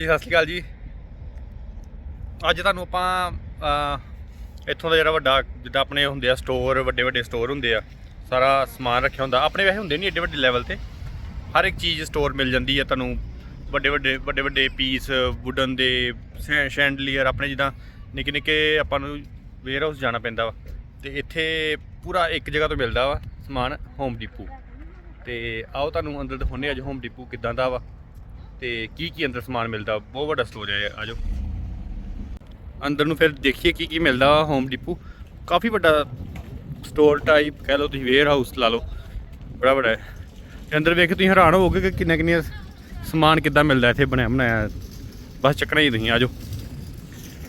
ਜੀ, ਸਤਿ ਸ਼੍ਰੀ ਅਕਾਲ ਜੀ। ਅੱਜ ਤੁਹਾਨੂੰ ਆਪਾਂ ਇੱਥੋਂ ਦਾ ਜਿਹੜਾ ਵੱਡਾ, ਜਿੱਦਾਂ ਆਪਣੇ ਹੁੰਦੇ ਆ ਸਟੋਰ ਵੱਡੇ ਵੱਡੇ ਸਟੋਰ ਹੁੰਦੇ ਆ, ਸਾਰਾ ਸਮਾਨ ਰੱਖਿਆ ਹੁੰਦਾ। ਆਪਣੇ ਵੈਸੇ ਹੁੰਦੇ ਨਹੀਂ ਏਡੇ ਵੱਡੇ ਲੈਵਲ ਤੇ। ਹਰ ਇੱਕ ਚੀਜ਼ ਸਟੋਰ ਮਿਲ ਜਾਂਦੀ ਆ ਤੁਹਾਨੂੰ। ਵੱਡੇ ਵੱਡੇ ਵੱਡੇ ਵੱਡੇ ਪੀਸ ਵੁਡਨ ਦੇ ਸ਼ੈਂਡਲੀਅਰ ਆਪਣੇ ਜਿੱਦਾਂ ਨਿੱਕੇ ਨਿੱਕੇ ਆਪਾਂ ਨੂੰ ਵੇਅਰ ਹਾਊਸ ਜਾਣਾ ਪੈਂਦਾ ਵਾ। ਤੇ ਇੱਥੇ ਪੂਰਾ ਇੱਕ ਜਗ੍ਹਾ ਤੋਂ ਮਿਲਦਾ ਵਾ ਸਮਾਨ ਹੋਮ ਡਿਪੂ ਤੇ ਆਓ ਤੁਹਾਨੂੰ ਅੰਦਰ ਦਿਖਾਉਂਦੇ ਅੱਜ ਹੋਮ ਡਿਪੂ ਕਿੱਦਾਂ ਦਾ ਵਾ। ਤੇ ਕੀ ਕੀ ਅੰਦਰ ਸਮਾਨ ਮਿਲਦਾ? ਬਹੁਤ ਵੱਡਾ ਸਟੋਰ ਹੈ, ਆਜੋ। ਅੰਦਰ ਨੂੰ ਫਿਰ ਦੇਖੀਏ ਕੀ ਕੀ ਮਿਲਦਾ ਵਾ ਹੋਮ ਡਿਪੂ ਕਾਫੀ ਵੱਡਾ ਸਟੋਰ ਟਾਈਪ ਕਹਿ ਲਓ ਤੁਸੀਂ ਵੇਅਰ ਹਾਊਸ ਲਾ ਲਓ। ਬੜਾ ਬੜਾ ਹੈ। ਤੇ ਅੰਦਰ ਵੇਖ ਕੇ ਤੁਸੀਂ ਹੈਰਾਨ ਹੋਵੋਗੇ ਕਿ ਕਿੰਨਾ ਕਿੰਨੀਆਂ ਸਮਾਨ ਕਿੱਦਾਂ ਮਿਲਦਾ ਇੱਥੇ, ਬਣਿਆ ਬਣਾਇਆ। ਬਸ ਚੱਕਣਾ ਹੀ ਤੁਸੀਂ ਆਜੋ।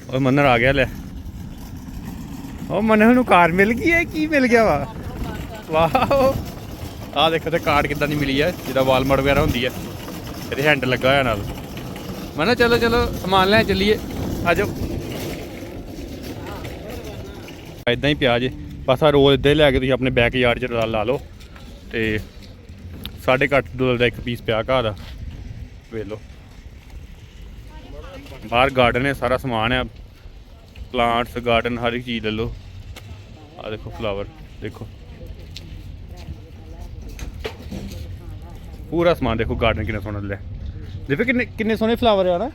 ਉਹ ਮੰਨਰ ਆ ਗਿਆ, ਲੈ। ਉਹ ਮੰਨਰ ਨੂੰ ਕਾਰ ਮਿਲ ਗਈ ਹੈ, ਕੀ ਮਿਲ ਗਿਆ ਵਾ? ਵਾਓ। ਆਹ ਦੇਖੋ ਤੇ ਕਾਰਡ ਕਿੱਦਾਂ ਦੀ ਮਿਲੀ ਹੈ ਜਿਹਦਾ ਵਾਲਮਾਰਟ ਵਗੈਰਾ ਹੁੰਦੀ ਹੈ। ਇਹਦੇ ਹੈਂਡ ਲੱਗਾ ਹੋਇਆ ਨਾਲ। ਮੈਂ ਨਾ ਚਲੋ ਚਲੋ, ਸਮਾਨ ਲੈ ਚੱਲੀਏ। ਆਜੋ ਇਦਾਂ ਹੀ ਪਿਆ ਜੇ ਬਸ ਆ ਰੋਲ ਇਦਾਂ ਹੀ ਲੈ ਕੇ ਤੁਸੀਂ ਆਪਣੇ ਬੈਕ ਯਾਰਡ 'ਚ ਲਾ ਲਾ ਲਓ। ਤੇ ਸਾਢੇ ਕੁ ਅੱਠ ਡਾਲਰ ਦਾ ਇੱਕ ਪੀਸ ਪਿਆ ਘਰ ਦਾ। ਵੇਖ ਲਓ। ਬਾਹਰ ਗਾਰਡਨ ਹੈ ਸਾਰਾ ਸਮਾਨ ਹੈ ਪਲਾਂਟਸ ਗਾਰਡਨ ਹਰ ਇੱਕ ਚੀਜ਼ ਲੈ ਲਓ। ਆ ਦੇਖੋ ਫਲਾਵਰ ਦੇਖੋ। ਪੂਰਾ ਸਮਾਨ ਦੇਖੋ ਗਾਰਡਨ ਕਿੰਨਾ ਸੋਹਣਾ ਲੈ। ਦੇਖੋ ਕਿੰਨੇ ਕਿੰਨੇ ਸੋਹਣੇ ਫਲਾਵਰ ਆ ਨਾ।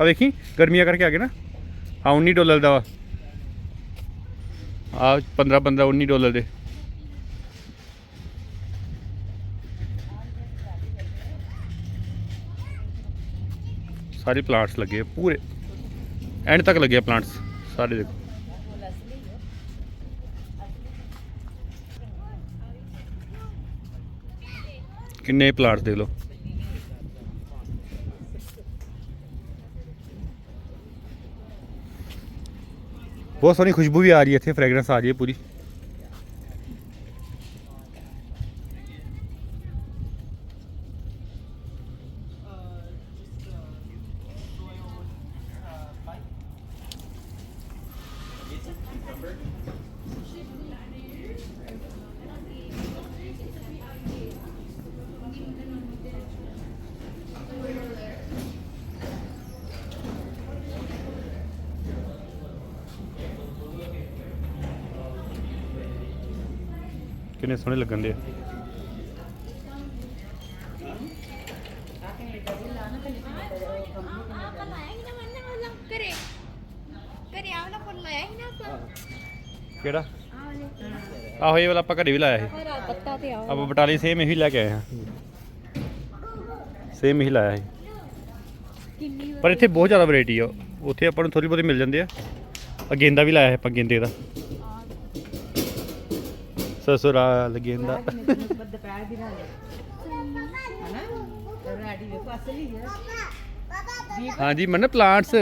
ਆ ਵੇਖੀ, ਗਰਮੀਆਂ ਕਰਕੇ ਆ ਗਏ ਨਾ। ਆ 19 ਡਾਲਰ ਦਾ ਵਾ। ਆ 15 15 19 ਡਾਲਰ ਦੇ। ਸਾਰੇ ਪਲਾਂਟਸ ਲੱਗੇ ਪੂਰੇ। ਐਂਡ ਤੱਕ ਲੱਗੇ ਪਲਾਂਟਸ ਸਾਰੇ ਦੇਖੋ। ਕਿੰਨੇ ਪਲਾਂਟਸ ਦੇ ਲਓ? ਬਹੁਤ ਸੋਹਣੀ ਖੁਸ਼ਬੂ ਵੀ ਆ ਰਹੀ ਹੈ ਇੱਥੇ ਫ੍ਰੈਗਰੈਂਸ ਆ ਰਹੀ ਹੈ ਪੂਰੀ। ਕਰੇ ਆਹ ਵਾਲਾ ਫੁੱਲ ਲਾਇਆ ਹੀ ਨਾ ਆਪਾਂ? ਕਿਹੜਾ? ਆਹ ਇਹ ਵਾਲਾ ਆਪਾਂ ਘਰੇ ਵੀ ਲਾਇਆ ਸੀ। ਹਰਾ ਪੱਤਾ ਤੇ ਆਹ ਆਪਾਂ ਬਟਾਲੇ ਸੇਮ ਇਹੀ ਲੈ ਕੇ ਆਏ ਹਾਂ। ਸੇਮ ਇਹੀ ਲਾਇਆ ਸੀ। ਕਿੰਨੀ ਪਰ ਇੱਥੇ ਬਹੁਤ ਜ਼ਿਆਦਾ ਵੈਰਾਈਟੀ ਆ। ਉੱਥੇ ਆਪਾਂ ਨੂੰ ਥੋੜੀ ਬਹੁਤੀ ਮਿਲ ਜਾਂਦੇ ਆ। ਆ ਗੇਂਦਾ ਵੀ ਲਾਇਆ ਹੈ ਆਪਾਂ ਗੇਂਦੇ ਦਾ। ਸਸੁਰਾਲ ਗੇਂਦਾ। ਦੁਪਹਿਰ ਦੀ ਰਾਣੀ ਹਨਾ? ਰੈਡੀ ਵੇਖੋ ਅਸਲੀ ਹੈ ਹਾਂਜੀ ਮਨ ਪਲਾਂਟਸ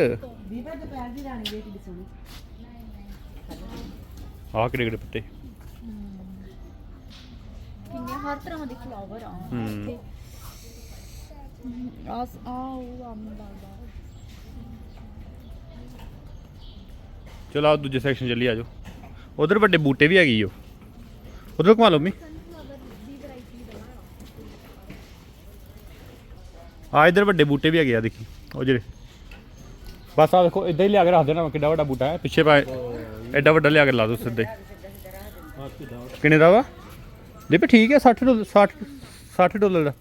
ਦੀਪਾ ਦੁਪਹਿਰ ਦੀ ਰਾਣੀ ਵੇਖ ਕਿੱਡੀ ਸੋਹਣੀ। ਆਹ ਕਿਹੜੇ ਕਿਹੜੇ ਪੱਤੇ? ਕਿੰਨੇ ਹਰ ਤਰ੍ਹਾਂ ਦੇ ਫਲਾਵਰ ਆ। ਹੂੰ। ਆ ਆ ਉਹ ਆਮ ਲੱਗਦਾ। ਚਲੋ ਆਓ ਦੂਜੇ ਸੈਕਸ਼ਨ ਚੱਲੀ ਆਜੋ। ਉਧਰ ਵੱਡੇ ਬੂਟੇ ਵੀ ਹੈਗੀ ਓ। ਉਧਰ ਘੁਮਾ ਲਓ ਮੀ ਆ ਇਧਰ ਵੱਡੇ ਬੂਟੇ ਵੀ ਹੈਗੇ ਆ ਦੇਖੀ। ਉਹ ਜਿਹੜੇ ਬਸ ਆ ਦੇਖੋ ਇਦਾਂ ਹੀ ਲਿਆ ਕੇ ਰੱਖ ਦੇਣਾ ਕਿੱਡਾ ਵੱਡਾ ਬੂਟਾ ਹੈ। ਪਿੱਛੇ ਪਾ ਐਡਾ ਵੱਡਾ ਲਿਆ ਕੇ ਲਾ ਦੋ ਸਿੱਧੇ। ਕਿੰਨੇ ਦਾ ਵਾ? ਦੇਖੋ ਠੀਕ ਹੈ 60 ਡਾਲਰ 60 60 ਡਾਲਰ ਦਾ।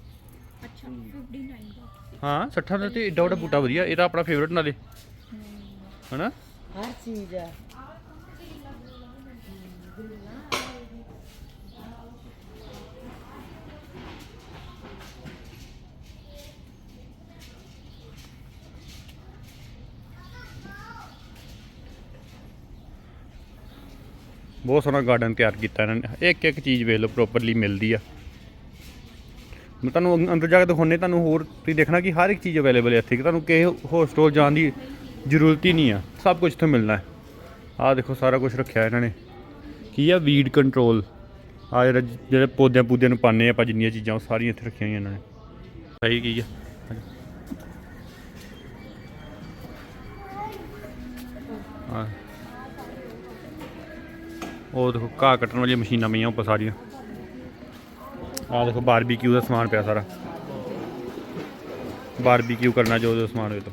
ਅੱਛਾ 59 ਦਾ। ਹਾਂ 60 ਦਾ ਤੇ ਐਡਾ ਵੱਡਾ ਬੂਟਾ ਵਧੀਆ ਇਹਦਾ ਆਪਣਾ ਫੇਵਰਟ ਨਾਲੇ। ਹਨਾ? ਹਰ ਚੀਜ਼ ਹੈ। ਬਹੁਤ ਸੋਹਣਾ ਗਾਰਡਨ ਤਿਆਰ ਕੀਤਾ ਇਹਨਾਂ ਨੇ। ਇੱਕ ਇੱਕ ਚੀਜ਼ ਵੇਖ ਲਓ ਪ੍ਰੋਪਰਲੀ ਮਿਲਦੀ ਆ। ਮੈਂ ਤੁਹਾਨੂੰ ਅੰਦਰ ਜਾ ਕੇ ਦਿਖਾਉਣੇ ਤੁਹਾਨੂੰ ਹੋਰ ਤੁਸੀਂ ਦੇਖਣਾ ਕਿ ਹਰ ਇੱਕ ਚੀਜ਼ ਅਵੇਲੇਬਲ ਹੈ ਇੱਥੇ, ਕਿ ਤੁਹਾਨੂੰ ਕਿਸੇ ਹੋਰ ਸਟੋਰ ਜਾਣ ਦੀ ਜ਼ਰੂਰਤ ਹੀ ਨਹੀਂ ਆ। ਸਭ ਕੁਝ ਇੱਥੇ ਮਿਲਣਾ ਹੈ। ਆਹ ਦੇਖੋ, ਸਾਰਾ ਕੁਝ ਰੱਖਿਆ ਇਹਨਾਂ ਨੇ। ਕੀ ਆ? ਵੀਡ ਕੰਟਰੋਲ ਆ ਜਿਹੜਾ, ਜਿਹੜੇ ਪੌਦਿਆਂ ਪੂਦਿਆਂ ਨੂੰ ਪਾਣੇ ਆਪਾਂ, ਜਿੰਨੀਆਂ ਚੀਜ਼ਾਂ, ਉਹ ਸਾਰੀਆਂ ਇੱਥੇ ਰੱਖੀਆਂ ਹੋਈਆਂ ਇਹਨਾਂ ਨੇ। ਸਹੀ ਕੀ ਆ? ਹਾਂ ਉਹ ਦੇਖੋ ਘਾਹ ਕੱਟਣ ਵਾਲੀਆਂ ਮਸ਼ੀਨਾਂ ਪਈਆਂ ਉੱਪਰ ਸਾਰੀਆਂ ਆਹ ਦੇਖੋ ਬਾਰਬੀਕਿਊ ਦਾ ਸਮਾਨ ਪਿਆ ਸਾਰਾ ਬਾਰਬੀਕਿਊ ਕਰਨਾ ਜੋ ਜੋ ਸਮਾਨ ਹੋਏ ਤੋਂ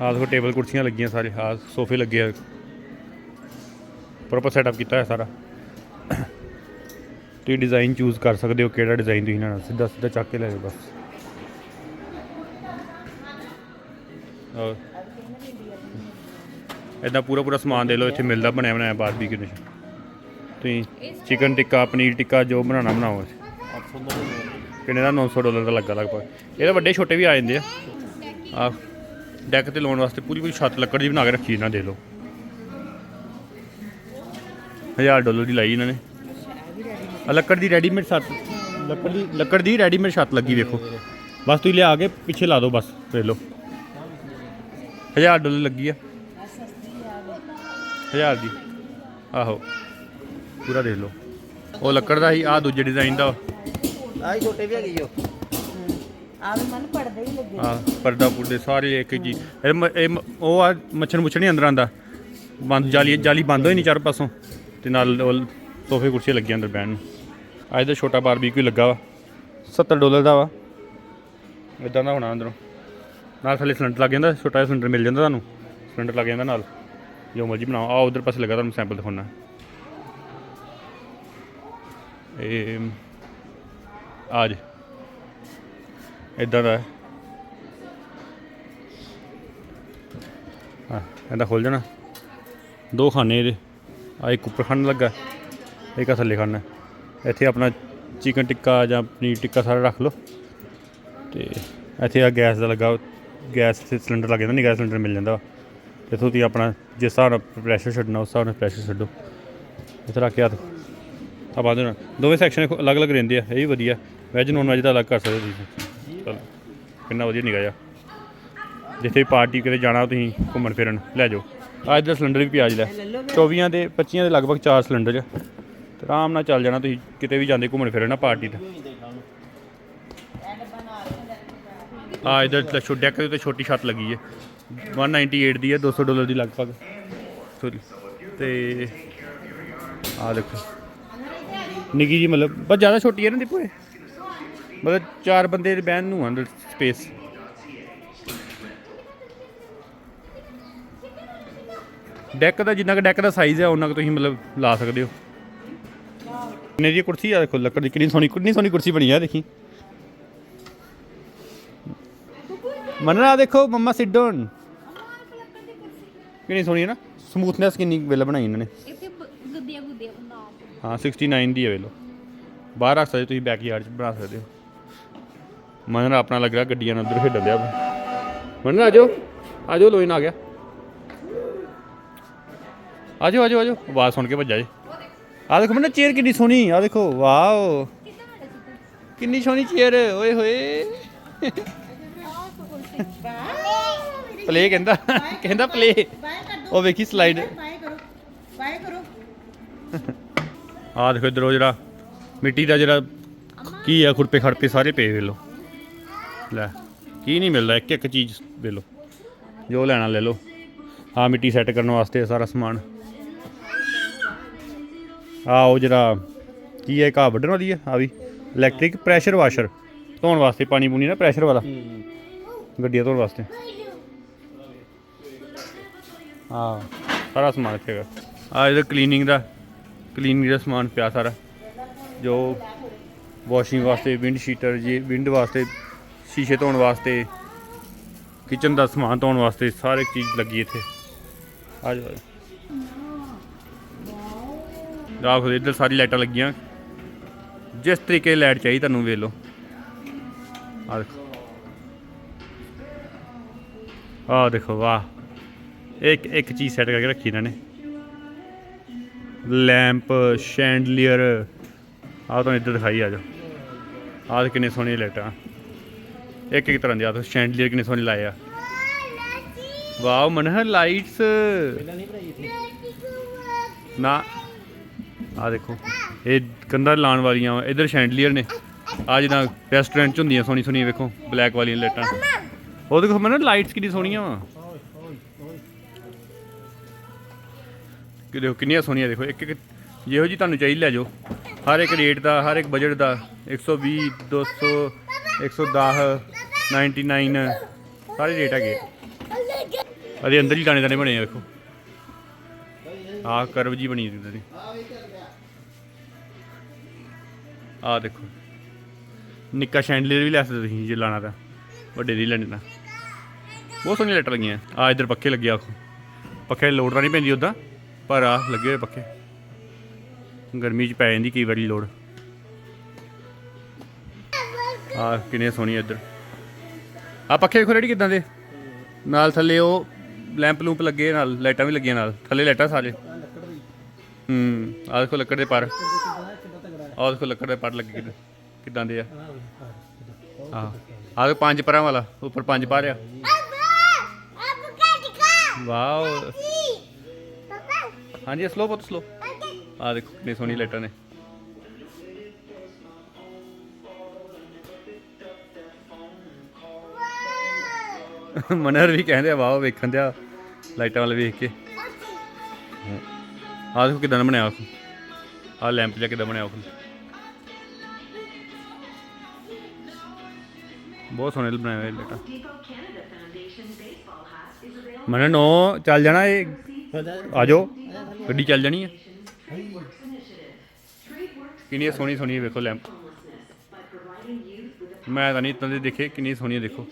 ਆਹ ਦੇਖੋ ਟੇਬਲ ਕੁਰਸੀਆਂ ਲੱਗੀਆਂ ਸਾਰੇ ਆਹ ਸੋਫੇ ਲੱਗੇ ਆ ਪ੍ਰੋਪਰ ਸੈਟਅਪ ਕੀਤਾ ਹੈ ਸਾਰਾ ਤੁਸੀਂ ਡਿਜ਼ਾਈਨ ਚੂਜ਼ ਕਰ ਸਕਦੇ ਹੋ, ਕਿਹੜਾ ਡਿਜ਼ਾਈਨ ਤੁਸੀਂ ਲੈਣਾ? ਸਿੱਧਾ ਸਿੱਧਾ ਚੱਕ ਕੇ ਲੈ ਜਾਓ ਬਸ। ਔਰ ਇਦਾਂ ਪੂਰਾ ਪੂਰਾ ਸਮਾਨ ਦੇ ਲਓ, ਇੱਥੇ ਮਿਲਦਾ ਬਣਿਆ ਬਣਾਇਆ ਬਾਰਬੀਕਿਊ ਨੇਸ਼ਨ ਤੁਸੀਂ ਚਿਕਨ ਟਿੱਕਾ, ਪਨੀਰ ਟਿੱਕਾ, ਜੋ ਬਣਾਉਣਾ ਬਣਾਓ। ਕਿੰਨੇ ਦਾ? 900 ਡਾਲਰ ਦਾ ਲੱਗਾ ਲਗਭਗ। ਇਹਦੇ ਵੱਡੇ ਛੋਟੇ ਵੀ ਆ ਜਾਂਦੇ ਆ। ਆ ਡੈਕ ਤੇ ਲਾਉਣ ਵਾਸਤੇ ਪੂਰੀ ਪੂਰੀ ਛੱਤ ਲੱਕੜ ਦੀ ਬਣਾ ਕੇ ਰੱਖੀ ਇਹਨਾਂ ਦੇ ਲਓ। 1000 ਡਾਲਰ ਦੀ ਲਾਈ ਇਹਨਾਂ ਨੇ। ਲੱਕੜ ਦੀ ਰੈਡੀਮੇਡ ਛੱਤ। ਲੱਕੜ ਦੀ ਲੱਕੜ ਦੀ ਰੈਡੀਮੇਡ ਛੱਤ ਲੱਗੀ ਵੇਖੋ। ਬਸ ਤੁਸੀਂ ਲਿਆ ਕੇ ਪਿੱਛੇ ਲਾ ਦਿਓ ਬਸ ਵੇਖ ਲਓ। 1000 ਡਾਲਰ ਲੱਗੀ ਆ। 1000 ਦੀ। ਆਹੋ। ਪੂਰਾ ਦੇਖ ਲਓ। ਉਹ ਲੱਕੜ ਦਾ ਹੀ ਆ ਦੂਜੇ ਡਿਜ਼ਾਈਨ ਦਾ। ਆਹ ਛੋਟੇ ਵੀ ਹੈਗੇ ਜੋ ਆ ਵੀ ਮਨ ਪੜਦੇ ਹੀ ਲੱਗੇ। ਆ ਪਰਦਾ ਪੁਰਦੇ ਸਾਰੇ ਇੱਕ ਜੀ ਇਹ ਮ- ਇਹ ਮ- ਉਹ ਆ ਮੱਛਰ ਮੁੱਛਰ ਨਹੀਂ ਅੰਦਰ ਆਂਦਾ ਬੰਦ ਜਾਲੀ ਜਾਲੀ ਬੰਦ ਹੋਈ ਨਹੀਂ ਚਾਰ ਪਾਸੋਂ। ਤੇ ਨਾਲ ਉਹ ਸੋਫੇ ਕੁਰਸੀ ਲੱਗੀ ਅੰਦਰ ਬਹਿਣ ਨੂੰ। ਅੱਜ ਦਾ ਛੋਟਾ ਬਾਰਬੀਕਿਊ ਲੱਗਾ ਵਾ। 70 ਡਾਲਰ ਦਾ ਵਾ। ਇਦਾਂ ਦਾ ਹੋਣਾ ਅੰਦਰੋਂ। ਨਾਲ ਥੱਲੇ ਸਿਲੰਡਰ ਲੱਗ ਜਾਂਦਾ, ਛੋਟਾ ਜਿਹਾ ਸਿਲੰਡਰ ਮਿਲ ਜਾਂਦਾ ਤੁਹਾਨੂੰ। ਸਿਲੰਡਰ ਲੱਗ ਜਾਂਦਾ ਨਾਲ। ਜੋ ਮਰਜ਼ੀ ਬਣਾਓ। ਆ ਉਧਰ ਪਾਸੇ ਲੱਗਾ ਤੁਹਾਨੂੰ ਸੈਂਪਲ ਦਿਖਾਉਣਾ। ਇਹ ਆਜ ਇਦਾਂ ਦਾ। ਹੈ। ਹਾਂ ਇਹਦਾ ਖੁੱਲ ਜਾਣਾ ਦੋ ਖਾਨੇ ਇਹਦੇ। ਆ ਇੱਕ ਉੱਪਰ ਖਾਣ ਲੱਗਾ। ਇੱਕ ਥੱਲੇ ਖਾਨਾ ਇੱਥੇ ਆਪਣਾ ਚਿਕਨ ਟਿੱਕਾ ਜਾਂ ਪਨੀਰ ਟਿੱਕਾ ਸਾਰਾ ਰੱਖ ਲਓ। ਤੇ ਇੱਥੇ ਆ ਗੈਸ ਦਾ ਲੱਗਾ, ਗੈਸ ਤੇ ਸਿਲੰਡਰ ਲੱਗ ਜਾਂਦਾ ਨਹੀਂ ਗੈਸ ਸਿਲੰਡਰ ਮਿਲ ਜਾਂਦਾ ਇੱਥੋਂ ਤੁਸੀਂ ਆਪਣਾ ਜਿਸ ਹਿਸਾਬ ਨਾਲ ਪ੍ਰੈਸ਼ਰ ਛੱਡਣਾ, ਉਸ ਹਿਸਾਬ ਨਾਲ ਪ੍ਰੈਸ਼ਰ ਛੱਡੋ। ਇੱਥੇ ਰੱਖ ਕੇ ਹੱਥ ਆ ਬੰਦ ਹੋਣਾ। ਦੋਵੇਂ ਸੈਕਸ਼ਨ ਅਲੱਗ-ਅਲੱਗ ਰਹਿੰਦੇ ਆ, ਇਹ ਵੀ ਵਧੀਆ। ਵੈਜ ਨੌਨ ਵੈਜ ਦਾ ਅਲੱਗ ਕਰ ਸਕਦੇ ਤੁਸੀਂ। ਕਿੰਨਾ ਵਧੀਆ ਨਿਗਾ ਜਾ ਜਿੱਥੇ ਪਾਰਟੀ ਕਿਤੇ ਜਾਣਾ, ਤੁਸੀਂ ਘੁੰਮਣ ਫਿਰਨ ਲੈ ਜਾਓ। ਅੱਜ ਦਾ ਸਿਲੰਡਰ ਵੀ ਪਿਆਜ ਲੈ। 24 ਦੇ 25 ਦੇ ਲਗਭਗ 4 ਸਿਲੰਡਰ ਚ ਤੇ ਆਰਾਮ ਨਾਲ ਚੱਲ ਜਾਣਾ, ਤੁਸੀਂ ਕਿਤੇ ਵੀ ਜਾਂਦੇ, ਘੁੰਮਣ ਫਿਰਨ ਨਾ ਪਾਰਟੀ ਤੇ। ਆ ਇੱਧਰ ਛੋਟੇ ਡੈਕ ਦੇ ਉੱਤੇ ਛੋਟੀ ਛੱਤ ਲੱਗੀ ਹੈ। 198 ਦੀ ਹੈ 200 ਡਾਲਰ ਦੀ ਲਗਭਗ। ਸੋਰੀ ਤੇ ਆ ਦੇਖੋ। ਨਿੱਕੀ ਜੀ ਮਤਲਬ, ਬਸ ਜ਼ਿਆਦਾ ਛੋਟੀ ਹੈ ਨਾ ਦੀਪੂ ਇਹ? ਮਤਲਬ ਚਾਰ ਬੰਦੇ ਦੇ ਬਹਿਣ ਨੂੰ ਅੰਦਰ ਸਪੇਸ ਡੈਕ ਦਾ ਜਿੰਨਾ ਕੁ ਡੈਕ ਦਾ ਸਾਈਜ਼ ਹੈ ਉਹਨਾਂ ਕੁ ਤੁਸੀਂ ਮਤਲਬ ਲਾ ਸਕਦੇ ਹੋ। ਨੇ ਜੀ ਕੁਰਸੀ ਆ? ਦੇਖੋ ਲੱਕੜ ਦੀ ਕਿੰਨੀ ਸੋਹਣੀ ਕਿੰਨੀ ਸੋਹਣੀ ਕੁਰਸੀ ਬਣੀ ਆ ਦੇਖੀ। ਮਨਰਾ ਦੇਖੋ ਮੰਮਾ ਸਿਟ ਡਾਊਨ ਕਿੰਨੀ ਸੋਹਣੀ ਹੈ ਨਾ? ਸਮੂਥਨੈਸ ਕਿੰਨੀ ਵੇਲ ਬਣਾਈ ਇਹਨਾਂ ਨੇ। ਗੁੱਦੀਆਂ ਗੁੱਦੀਆਂ ਹਾਂ 69 ਦੀ ਹੈ ਵੇਲੋ। ਬਾਹਰ ਰੱਖ ਸਕਦੇ ਤੁਸੀਂ ਬੈਕ ਯਾਰਡ 'ਚ ਬਣਾ ਸਕਦੇ ਹੋ। ਮਨ ਆਪਣਾ ਲੱਗ ਰਿਹਾ ਗੱਡੀਆਂ ਨਾਲ ਉਧਰ ਖੇਡਣ ਦਿਆ ਆ ਜਾਓ। ਆ ਜਾਓ ਲੋਇਨ ਆ ਗਿਆ। ਆ ਜਾਓ ਆ ਜਾਓ ਆ ਜਾਓ। ਆਵਾਜ਼ ਸੁਣ ਕੇ ਭੱਜਾ ਜੀ। ਆ ਦੇਖੋ ਮੈਨੂੰ ਚੇਅਰ ਕਿੰਨੀ ਸੋਹਣੀ ਆ ਦੇਖੋ, ਵਾਓ। ਕਿੰਨੀ ਸੋਹਣੀ ਚੇਅਰ, ਓਏ ਹੋਏ। ਪਲੇ ਕਹਿੰਦਾ ਕਹਿੰਦਾ ਪਲੇ ਉਹ ਵੇਖੀ ਸਲਾਈਡ ਬਾਏ ਕਰੋ ਆ ਦੇਖੋ ਇਧਰੋਂ ਜਿਹੜਾ, ਮਿੱਟੀ ਦਾ ਜਿਹੜਾ ਕੀ ਆ, ਖੁਰਪੇ ਖੜਪੇ ਸਾਰੇ ਪਏ ਵੇਲੋ ਲੈ, ਕੀ ਨਹੀਂ ਮਿਲਦਾ ਇੱਕ ਇੱਕ ਚੀਜ਼ ਵੇਲੋ ਜੋ ਲੈਣਾ ਲੈ ਲੋ ਆ ਮਿੱਟੀ ਸੈੱਟ ਕਰਨ ਵਾਸਤੇ ਸਾਰਾ ਸਮਾਨ। ਆ ਉਹ ਜਿਹੜਾ ਕੀ ਹੈ ਘਾਹ ਵੱਢਣ ਵਾਲੀ ਹੈ ਆ ਵੀ ਇਲੈਕਟ੍ਰਿਕ ਪ੍ਰੈਸ਼ਰ ਵਾਸ਼ਰ ਧੋਣ ਵਾਸਤੇ ਪਾਣੀ ਪੂਣੀ ਨਾ ਪ੍ਰੈਸ਼ਰ ਵਾਲਾ। ਗੱਡੀਆਂ ਧੋਣ ਵਾਸਤੇ। ਆ ਸਾਰਾ ਸਮਾਨ ਇੱਥੇ ਹੈਗਾ। ਆ ਇਹਦਾ ਕਲੀਨਿੰਗ ਦਾ ਕਲੀਨਿੰਗ ਦਾ ਸਮਾਨ ਪਿਆ ਸਾਰਾ। ਜੋ ਵਾਸ਼ਿੰਗ ਵਾਸਤੇ ਵਿੰਡ ਸ਼ੀਟਰ ਜੀ ਵਿੰਡ ਵਾਸਤੇ, ਸ਼ੀਸ਼ੇ ਧੋਣ ਵਾਸਤੇ ਕਿਚਨ ਦਾ ਸਮਾਨ ਧੋਣ ਵਾਸਤੇ, ਸਾਰੇ ਚੀਜ਼ ਲੱਗੀ ਇੱਥੇ। ਆ ਜਾਓ। ਦੇਖੋ ਇੱਧਰ ਸਾਰੀ ਲਾਈਟਾਂ ਲੱਗੀਆਂ। ਜਿਸ ਤਰੀਕੇ ਦੀ ਲਾਈਟ ਚਾਹੀਦੀ ਤੁਹਾਨੂੰ ਵੇਖ ਲਓ। ਆ ਦੇਖੋ। ਆ ਦੇਖੋ ਵਾਹ। ਇੱਕ ਇੱਕ ਚੀਜ਼ ਸੈੱਟ ਕਰਕੇ ਰੱਖੀ ਇਹਨਾਂ ਨੇ। Lamp chandelier. ਆਹ ਤੁਹਾਨੂੰ ਇੱਧਰ ਦਿਖਾਈ ਆ ਜਾ ਆਹ ਕਿੰਨੇ ਸੋਹਣੇ ਲਾਈਟਾਂ। ਇੱਕ ਇੱਕ ਤਰ੍ਹਾਂ ਦੀ ਆਹ ਸ਼ੈਂਡਲੀਅਰ ਕਿੰਨੇ ਸੋਹਣੇ ਲਾਏ ਆ। ਵਾਓ ਮਨਹਰ ਲਾਈਟਸ ਨਾ ਆ ਦੇਖੋ। ਇਹ ਕੰਧਾਂ ਲਾਉਣ ਵਾਲੀਆਂ ਵਾ। ਇਧਰ ਸ਼ੈਂਡਲੀਅਰ ਨੇ। ਆ ਜਿੱਦਾਂ ਰੈਸਟੋਰੈਂਟ ਚ ਹੁੰਦੀਆਂ ਸੋਹਣੀ ਸੋਹਣੀ ਵੇਖੋ ਬਲੈਕ ਵਾਲੀਆਂ ਲਾਈਟਾਂ। ਉਹ ਦੇਖੋ ਮਨਹਰ ਲਾਈਟਸ ਕਿੰਨੀ ਸੋਹਣੀਆਂ ਵਾ। ਕਿ ਦੇਖੋ, ਕਿੰਨੀਆਂ ਸੋਹਣੀਆਂ, ਦੇਖੋ ਇੱਕ ਇੱਕ ਜਿਹੋ ਜੀ ਤੁਹਾਨੂੰ ਚਾਹੀਦੀ, ਲੈ ਜਾਓ। ਹਰ ਇੱਕ ਰੇਟ ਦਾ, ਹਰ ਇੱਕ ਬਜਟ ਦਾ 120 200 110 99 ਸਾਰੇ ਰੇਟ ਹੈਗੇ। ਅਰੇ ਅੰਦਰ ਹੀ ਗਾਣੇ ਦਾਣੇ ਬਣੇ ਆ, ਵੇਖੋ। ਆਹ ਕਰਵ ਜੀ ਬਣੀ ਹੁੰਦੀ ਆਹ ਦੇਖੋ। ਨਿੱਕਾ ਸ਼ੈਂਡਲੀਅਰ ਵੀ ਲੈ ਸਕਦੇ ਤੁਸੀਂ ਜੇ ਲਾਣਾ ਤਾਂ, ਵੱਡੇ ਦੀ ਲੈਣੇ ਤਾਂ। ਬਹੁਤ ਸੋਹਣੀਆਂ ਲਾਈਟਾਂ ਲੱਗੀਆਂ। ਆ ਇੱਧਰ ਪੱਖੇ ਲੱਗੇ ਆਖੋ ਪੱਖੇ ਦੀ ਲੋੜ ਤਾਂ ਨਹੀਂ ਪੈਂਦੀ ਉਦਾਂ, ਪਰ ਆ ਲੱਗੇ ਹੋਏ ਪੱਖੇ। ਗਰਮੀ 'ਚ ਪੈ ਜਾਂਦੀ ਕਈ ਵਾਰੀ ਲੋੜ। ਆ ਕਿੰਨੇ ਸੋਹਣੀ ਇੱਧਰ। ਆ ਪੱਖੇ ਵੇਖੋ ਰੈਡੀ ਕਿਦਾਂ ਦੇ? ਨਾਲ ਥੱਲੇ ਉਹ ਲੈਂਪ ਲੂਪ ਲੱਗੇ ਨਾਲ, ਲਾਈਟਾਂ ਵੀ ਲੱਗੀਆਂ ਨਾਲ। ਥੱਲੇ ਲਾਈਟਾਂ ਸਾਰੇ। ਹੂੰ ਆ ਦੇਖੋ ਲੱਕੜ ਦੇ ਪਰ ਆ ਦੇਖੋ ਲੱਕੜ ਦੇ ਪਰ ਲੱਗੇ ਕਿੱਦਾਂ- ਕਿੱਦਾਂ ਦੇ ਆ। ਆ ਆ ਪੰਜ ਪਰਾਂ ਵਾਲਾ ਉੱਪਰ ਪੰਜ ਪਾ ਰਿਆ ਵਾਓ। ਹਾਂਜੀ ਸਲੋ ਬਹੁਤ ਸਲੋ ਆ ਦੇਖੋ ਕਿੰਨੀ ਸੋਹਣੀ ਲਾਈਟਾਂ ਨੇ। ਮਨਰ ਵੀ ਕਹਿੰਦੇ ਆ ਵਾਓ ਵੇਖਣ ਦਿਆ ਲਾਈਟਾਂ ਵਾਲੇ ਵੇਖ ਕੇ। ਆ ਦੇਖੋ ਕਿਦਾਂ ਬਣਿਆ ਆ ਲੈਂਪ ਜਿਹਾ ਕਿਦਾਂ ਬਣਿਆ ਉਹ ਬਹੁਤ ਸੋਹਣੇ ਬਣਾਇਆ ਹੋਏ ਲਾਈਟਾਂ ਮਨ ਨੋ, ਚੱਲ ਜਾਣਾ ਇਹ। ਆ ਜਾਓ। ਗੱਡੀ ਚੱਲ ਜਾਣੀ ਹੈ ਕਿੰਨੀ ਸੋਹਣੀ ਸੋਹਣੀ ਵੇਖੋ ਲੈਂਪ। ਮੈਂ ਤਾਂ ਨਹੀਂ ਇਤਾਂ ਦੇ ਦੇਖੇ ਕਿੰਨੀ ਸੋਹਣੀ ਦੇਖੋ।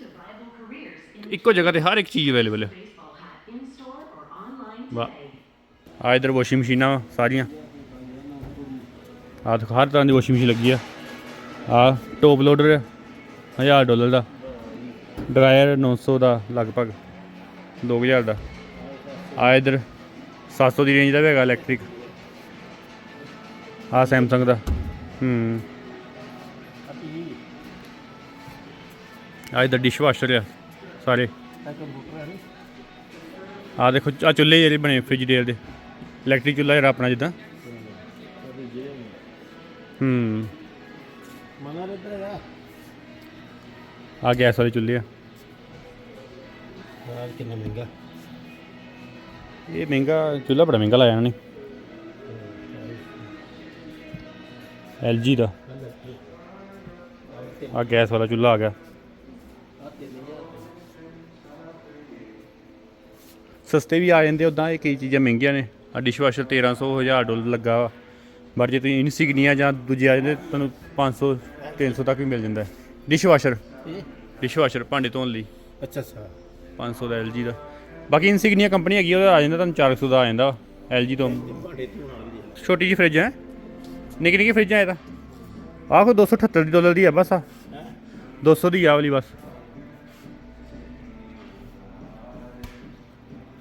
ਇੱਕੋ ਜਗ੍ਹਾ ਤੇ ਹਰ ਇੱਕ ਚੀਜ਼ ਅਵੇਲੇਬਲ ਹੈ ਵਾਹ। ਆ ਇਧਰ ਵਾਸ਼ਿੰਗ ਮਸ਼ੀਨਾਂ ਸਾਰੀਆਂ। ਆ ਦੇਖੋ ਹਰ ਤਰ੍ਹਾਂ ਦੀ ਵਾਸ਼ਿੰਗ ਮਸ਼ੀਨ ਲੱਗੀ ਆ। ਆ ਟੋਪ ਲੋਡਰ 1000 ਡਾਲਰ ਦਾ। ਡਰਾਇਰ 900 ਦਾ ਲਗਭਗ 2000 ਦਾ। ਆ ਇਧਰ 700 ਦੀ ਰੇਂਜ ਦਾ ਵੀ ਹੈਗਾ ਇਲੈਕਟ੍ਰਿਕ। ਆ ਸੈਮਸੰਗ ਦਾ ਹੂੰ। ਆ ਇਧਰ ਡਿਸ਼ਵਾਸ਼ਰ ਆ ਸਾਰੇ। ਆ ਦੇਖੋ ਆ ਚੁੱਲ੍ਹੇ ਜਿਹੜੇ ਬਣੇ ਫ੍ਰਿਜ ਦੇ ਦੇ ਇਲੈਕਟ੍ਰਿਕ ਚੁੱਲ੍ਹਾ ਜਿਹੜਾ ਆਪਣਾ ਜਿੱਦਾਂ? ਹੂੰ। ਮਨਾ ਇੱਧਰ ਆ ਆ ਗੈਸ ਵਾਲੇ ਚੁੱਲ੍ਹੇ ਆ। ਯਾਰ ਕਿੰਨਾ ਮਹਿੰਗਾ? ਇਹ ਮਹਿੰਗਾ ਚੁੱਲ੍ਹਾ ਬੜਾ ਮਹਿੰਗਾ ਲਾਇਆ ਇਹਨਾਂ ਨੇ। LG ਦਾ। ਆ ਗੈਸ ਵਾਲਾ ਚੁੱਲ੍ਹਾ ਆ ਗਿਆ। ਸਸਤੇ ਵੀ ਆ ਜਾਂਦੇ ਉਦਾਂ ਇਹ ਕਈ ਚੀਜ਼ਾਂ ਮਹਿੰਗੀਆਂ ਨੇ। ਆ ਡਿਸ਼ਵਾਸ਼ਰ 1300 1000 ਡਾਲਰ ਲੱਗਾ ਵਾ। ਪਰ ਜੇ ਤੁਸੀਂ ਇਨਸਿਗਨੀਆ ਜਾਂ ਦੂਜੇ ਆ ਜਾਂਦੇ ਤੁਹਾਨੂੰ 500 300 ਤੱਕ ਵੀ ਮਿਲ ਜਾਂਦਾ ਡਿਸ਼ਵਾਸ਼ਰ ਡਿਸ਼ਵਾਸ਼ਰ ਭਾਂਡੇ ਧੋਣ ਲਈ। ਅੱਛਾ ਅੱਛਾ। 500 ਦਾ LG ਦਾ। ਬਾਕੀ ਇਨਸਿਗਨੀਆ ਕੰਪਨੀ ਹੈਗੀ ਆ, ਉਹਦਾ ਆ ਜਾਂਦਾ ਤੁਹਾਨੂੰ 400 ਦਾ ਆ ਜਾਂਦਾ LG ਤੋਂ। ਛੋਟੀ ਜਿਹੀ ਫ੍ਰਿਜ ਹੈ। ਨਿੱਕੀ ਨਿੱਕੀ ਫ੍ਰਿਜਾਂ ਇਹ ਤਾਂ। ਆਹ ਕੋਈ 278 ਦੀ ਡਾਲਰ ਦੀ ਹੈ ਬਸ ਆ। 200 ਦੀ ਆ ਵਾਲੀ ਬਸ।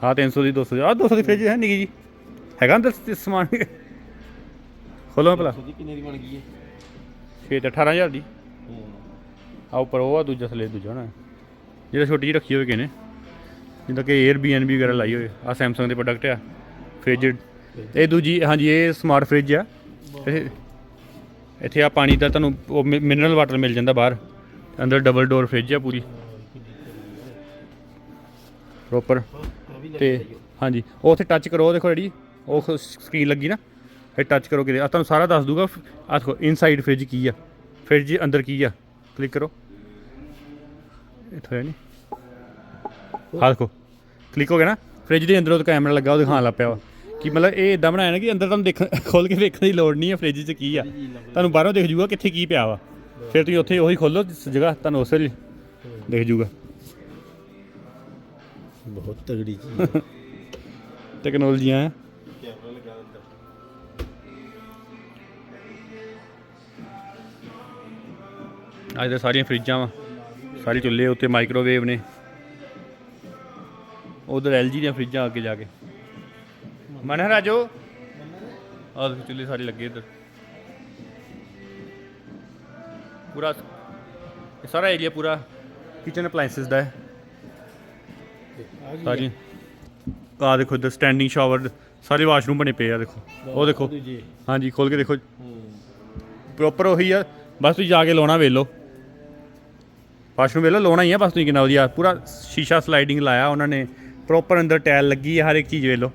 ਹਾਂ 300 ਦੀ 200 ਦੀ। ਆ 200 ਦੀ ਫ੍ਰਿਜ ਹੈ ਨਿੱਕੀ ਜੀ ਹੈਗਾ ਅੰਦਰ ਸ- ਸਮਾਨ? ਖੋਲੋ ਭਲਾ। ਉਹਦੀ ਕਿੰਨੇ ਦੀ ਬਣ ਗਈ ਹੈ 6 ਤੇ 18000 ਦੀ। ਆ ਉੱਪਰ ਉਹ ਆ ਦੂਜਾ ਥੱਲੇ ਦੂਜਾ ਨਾ ਜਿਹੜਾ ਛੋਟੀ ਜਿਹੀ ਰੱਖੀ ਹੋਈ ਕਿਨੇ? ਜਿੱਦਾਂ ਕਿ Airbnb ਵਗੈਰਾ ਲਾਈ ਹੋਏ ਆ Samsung ਦੇ ਪ੍ਰੋਡਕਟ ਆ। ਫ੍ਰਿਜ ਇਹ ਦੂਜੀ ਹਾਂਜੀ ਇਹ ਸਮਾਰਟ ਫ੍ਰਿਜ ਆ। ਇਹ ਇੱਥੇ ਆ ਪਾਣੀ ਦਾ ਤੁਹਾਨੂੰ ਉਹ ਮਿਨਰਲ ਵਾਟਰ ਮਿਲ ਜਾਂਦਾ ਬਾਹਰ। ਅੰਦਰ ਡਬਲ ਡੋਰ ਫ੍ਰਿਜ ਆ ਪੂਰੀ। ਪ੍ਰੋਪਰ ਤੇ ਹਾਂਜੀ ਉਹ ਉੱਥੇ ਟੱਚ ਕਰੋ। ਉਹ ਦੇਖੋ ਜਿਹੜੀ ਉਹ ਸਕਰੀਨ ਲੱਗੀ ਨਾ ਇਹ ਟੱਚ ਕਰੋ ਕਿਤੇ। ਆ ਤੁਹਾਨੂੰ ਸਾਰਾ ਦੱਸ ਦੂਗਾ ਆ ਦੇਖੋ ਇਨਸਾਈਡ ਫ੍ਰਿਜ ਕੀ ਆ? ਫ੍ਰਿਜ ਅੰਦਰ ਕੀ ਆ? ਕਲਿੱਕ ਕਰੋ। ਇੱਥੇ ਨਹੀਂ ਹਾਂ ਦੇਖੋ ਕਲਿੱਕ ਹੋ ਗਿਆ ਨਾ ਫ੍ਰਿਜ ਦੇ ਅੰਦਰ ਉਹ ਕੈਮਰਾ ਲੱਗਾ ਉਹ ਦਿਖਾਉਣ ਲੱਗ ਪਿਆ ਵਾ। ਕਿ ਮਤਲਬ ਇਹ ਇਦਾਂ ਬਣਾਇਆ ਨਾ ਕਿ ਅੰਦਰ ਤੁਹਾਨੂੰ ਦੇਖ ਖੋਲ ਕੇ ਵੇਖਣ ਦੀ ਲੋੜ ਨਹੀਂ ਹੈ ਫ੍ਰਿਜ 'ਚ ਕੀ ਆ। ਤੁਹਾਨੂੰ ਬਾਹਰੋਂ ਦਿਖ ਜੂਗਾ ਕਿੱਥੇ ਕੀ ਪਿਆ ਵਾ। ਫਿਰ ਤੁਸੀਂ ਉੱਥੇ ਉਹੀ ਖੋਲੋ ਜਿਸ ਜਗ੍ਹਾ ਤੁਹਾਨੂੰ ਉਸੇ ਵੇਲੇ ਦਿਖ ਜੂਗਾ। ਬਹੁਤ ਤਗੜੀ ਚੀਜ਼ ਟੈਕਨੋਲੋਜੀਆਂ ਹੈ ਅੱਜ ਤਾਂ ਸਾਰੀਆਂ ਫ੍ਰਿਜਾਂ ਵਾ ਸਾਰੇ ਚੁੱਲ੍ਹੇ ਉੱਤੇ ਮਾਈਕ੍ਰੋਵੇਵ ਨੇ। ਉਧਰ LG ਦੀਆਂ ਫ੍ਰਿਜਾਂ ਅੱਗੇ ਜਾ ਕੇ। ਮਨਹਰ ਆਜੋ ਆਹ ਦੇਖੋ ਚੁੱਲ੍ਹੇ ਸਾਰੇ ਲੱਗੇ ਇੱਧਰ। ਪੂਰਾ ਇਹ ਸਾਰਾ ਏਰੀਆ ਪੂਰਾ ਕਿਚਨ ਅਪਲਾਈਐਂਸਸ ਦਾ ਹੈ। ਆ ਸਾਰੀਆਂ। ਆਹ ਦੇਖੋ ਇੱਧਰ ਸਟੈਂਡਿੰਗ ਸ਼ਾਵਰ ਸਾਰੇ ਵਾਸ਼ਰੂਮ ਬਣੇ ਪਏ ਆ ਦੇਖੋ। ਉਹ ਦੇਖੋ। ਹਾਂਜੀ ਖੋਲ ਕੇ ਦੇਖੋ। ਪ੍ਰੋਪਰ ਉਹੀ ਆ। ਬਸ ਤੁਸੀਂ ਜਾ ਕੇ ਲਾਉਣਾ ਵੇਖ ਲਓ। ਵਾਸ਼ਰੂਮ ਵੇਖ ਲਓ, ਲਾਉਣਾ ਹੀ ਆ ਬਸ ਤੁਸੀਂ ਕਿੰਨਾ ਵਧੀਆ। ਪੂਰਾ ਸ਼ੀਸ਼ਾ ਸਲਾਈਡਿੰਗ ਲਾਇਆ ਉਹਨਾਂ ਨੇ ਪ੍ਰੋਪਰ ਅੰਦਰ ਟਾਇਲ ਲੱਗੀ ਹੈ ਹਰ ਇੱਕ ਚੀਜ਼ ਵੇਲੋ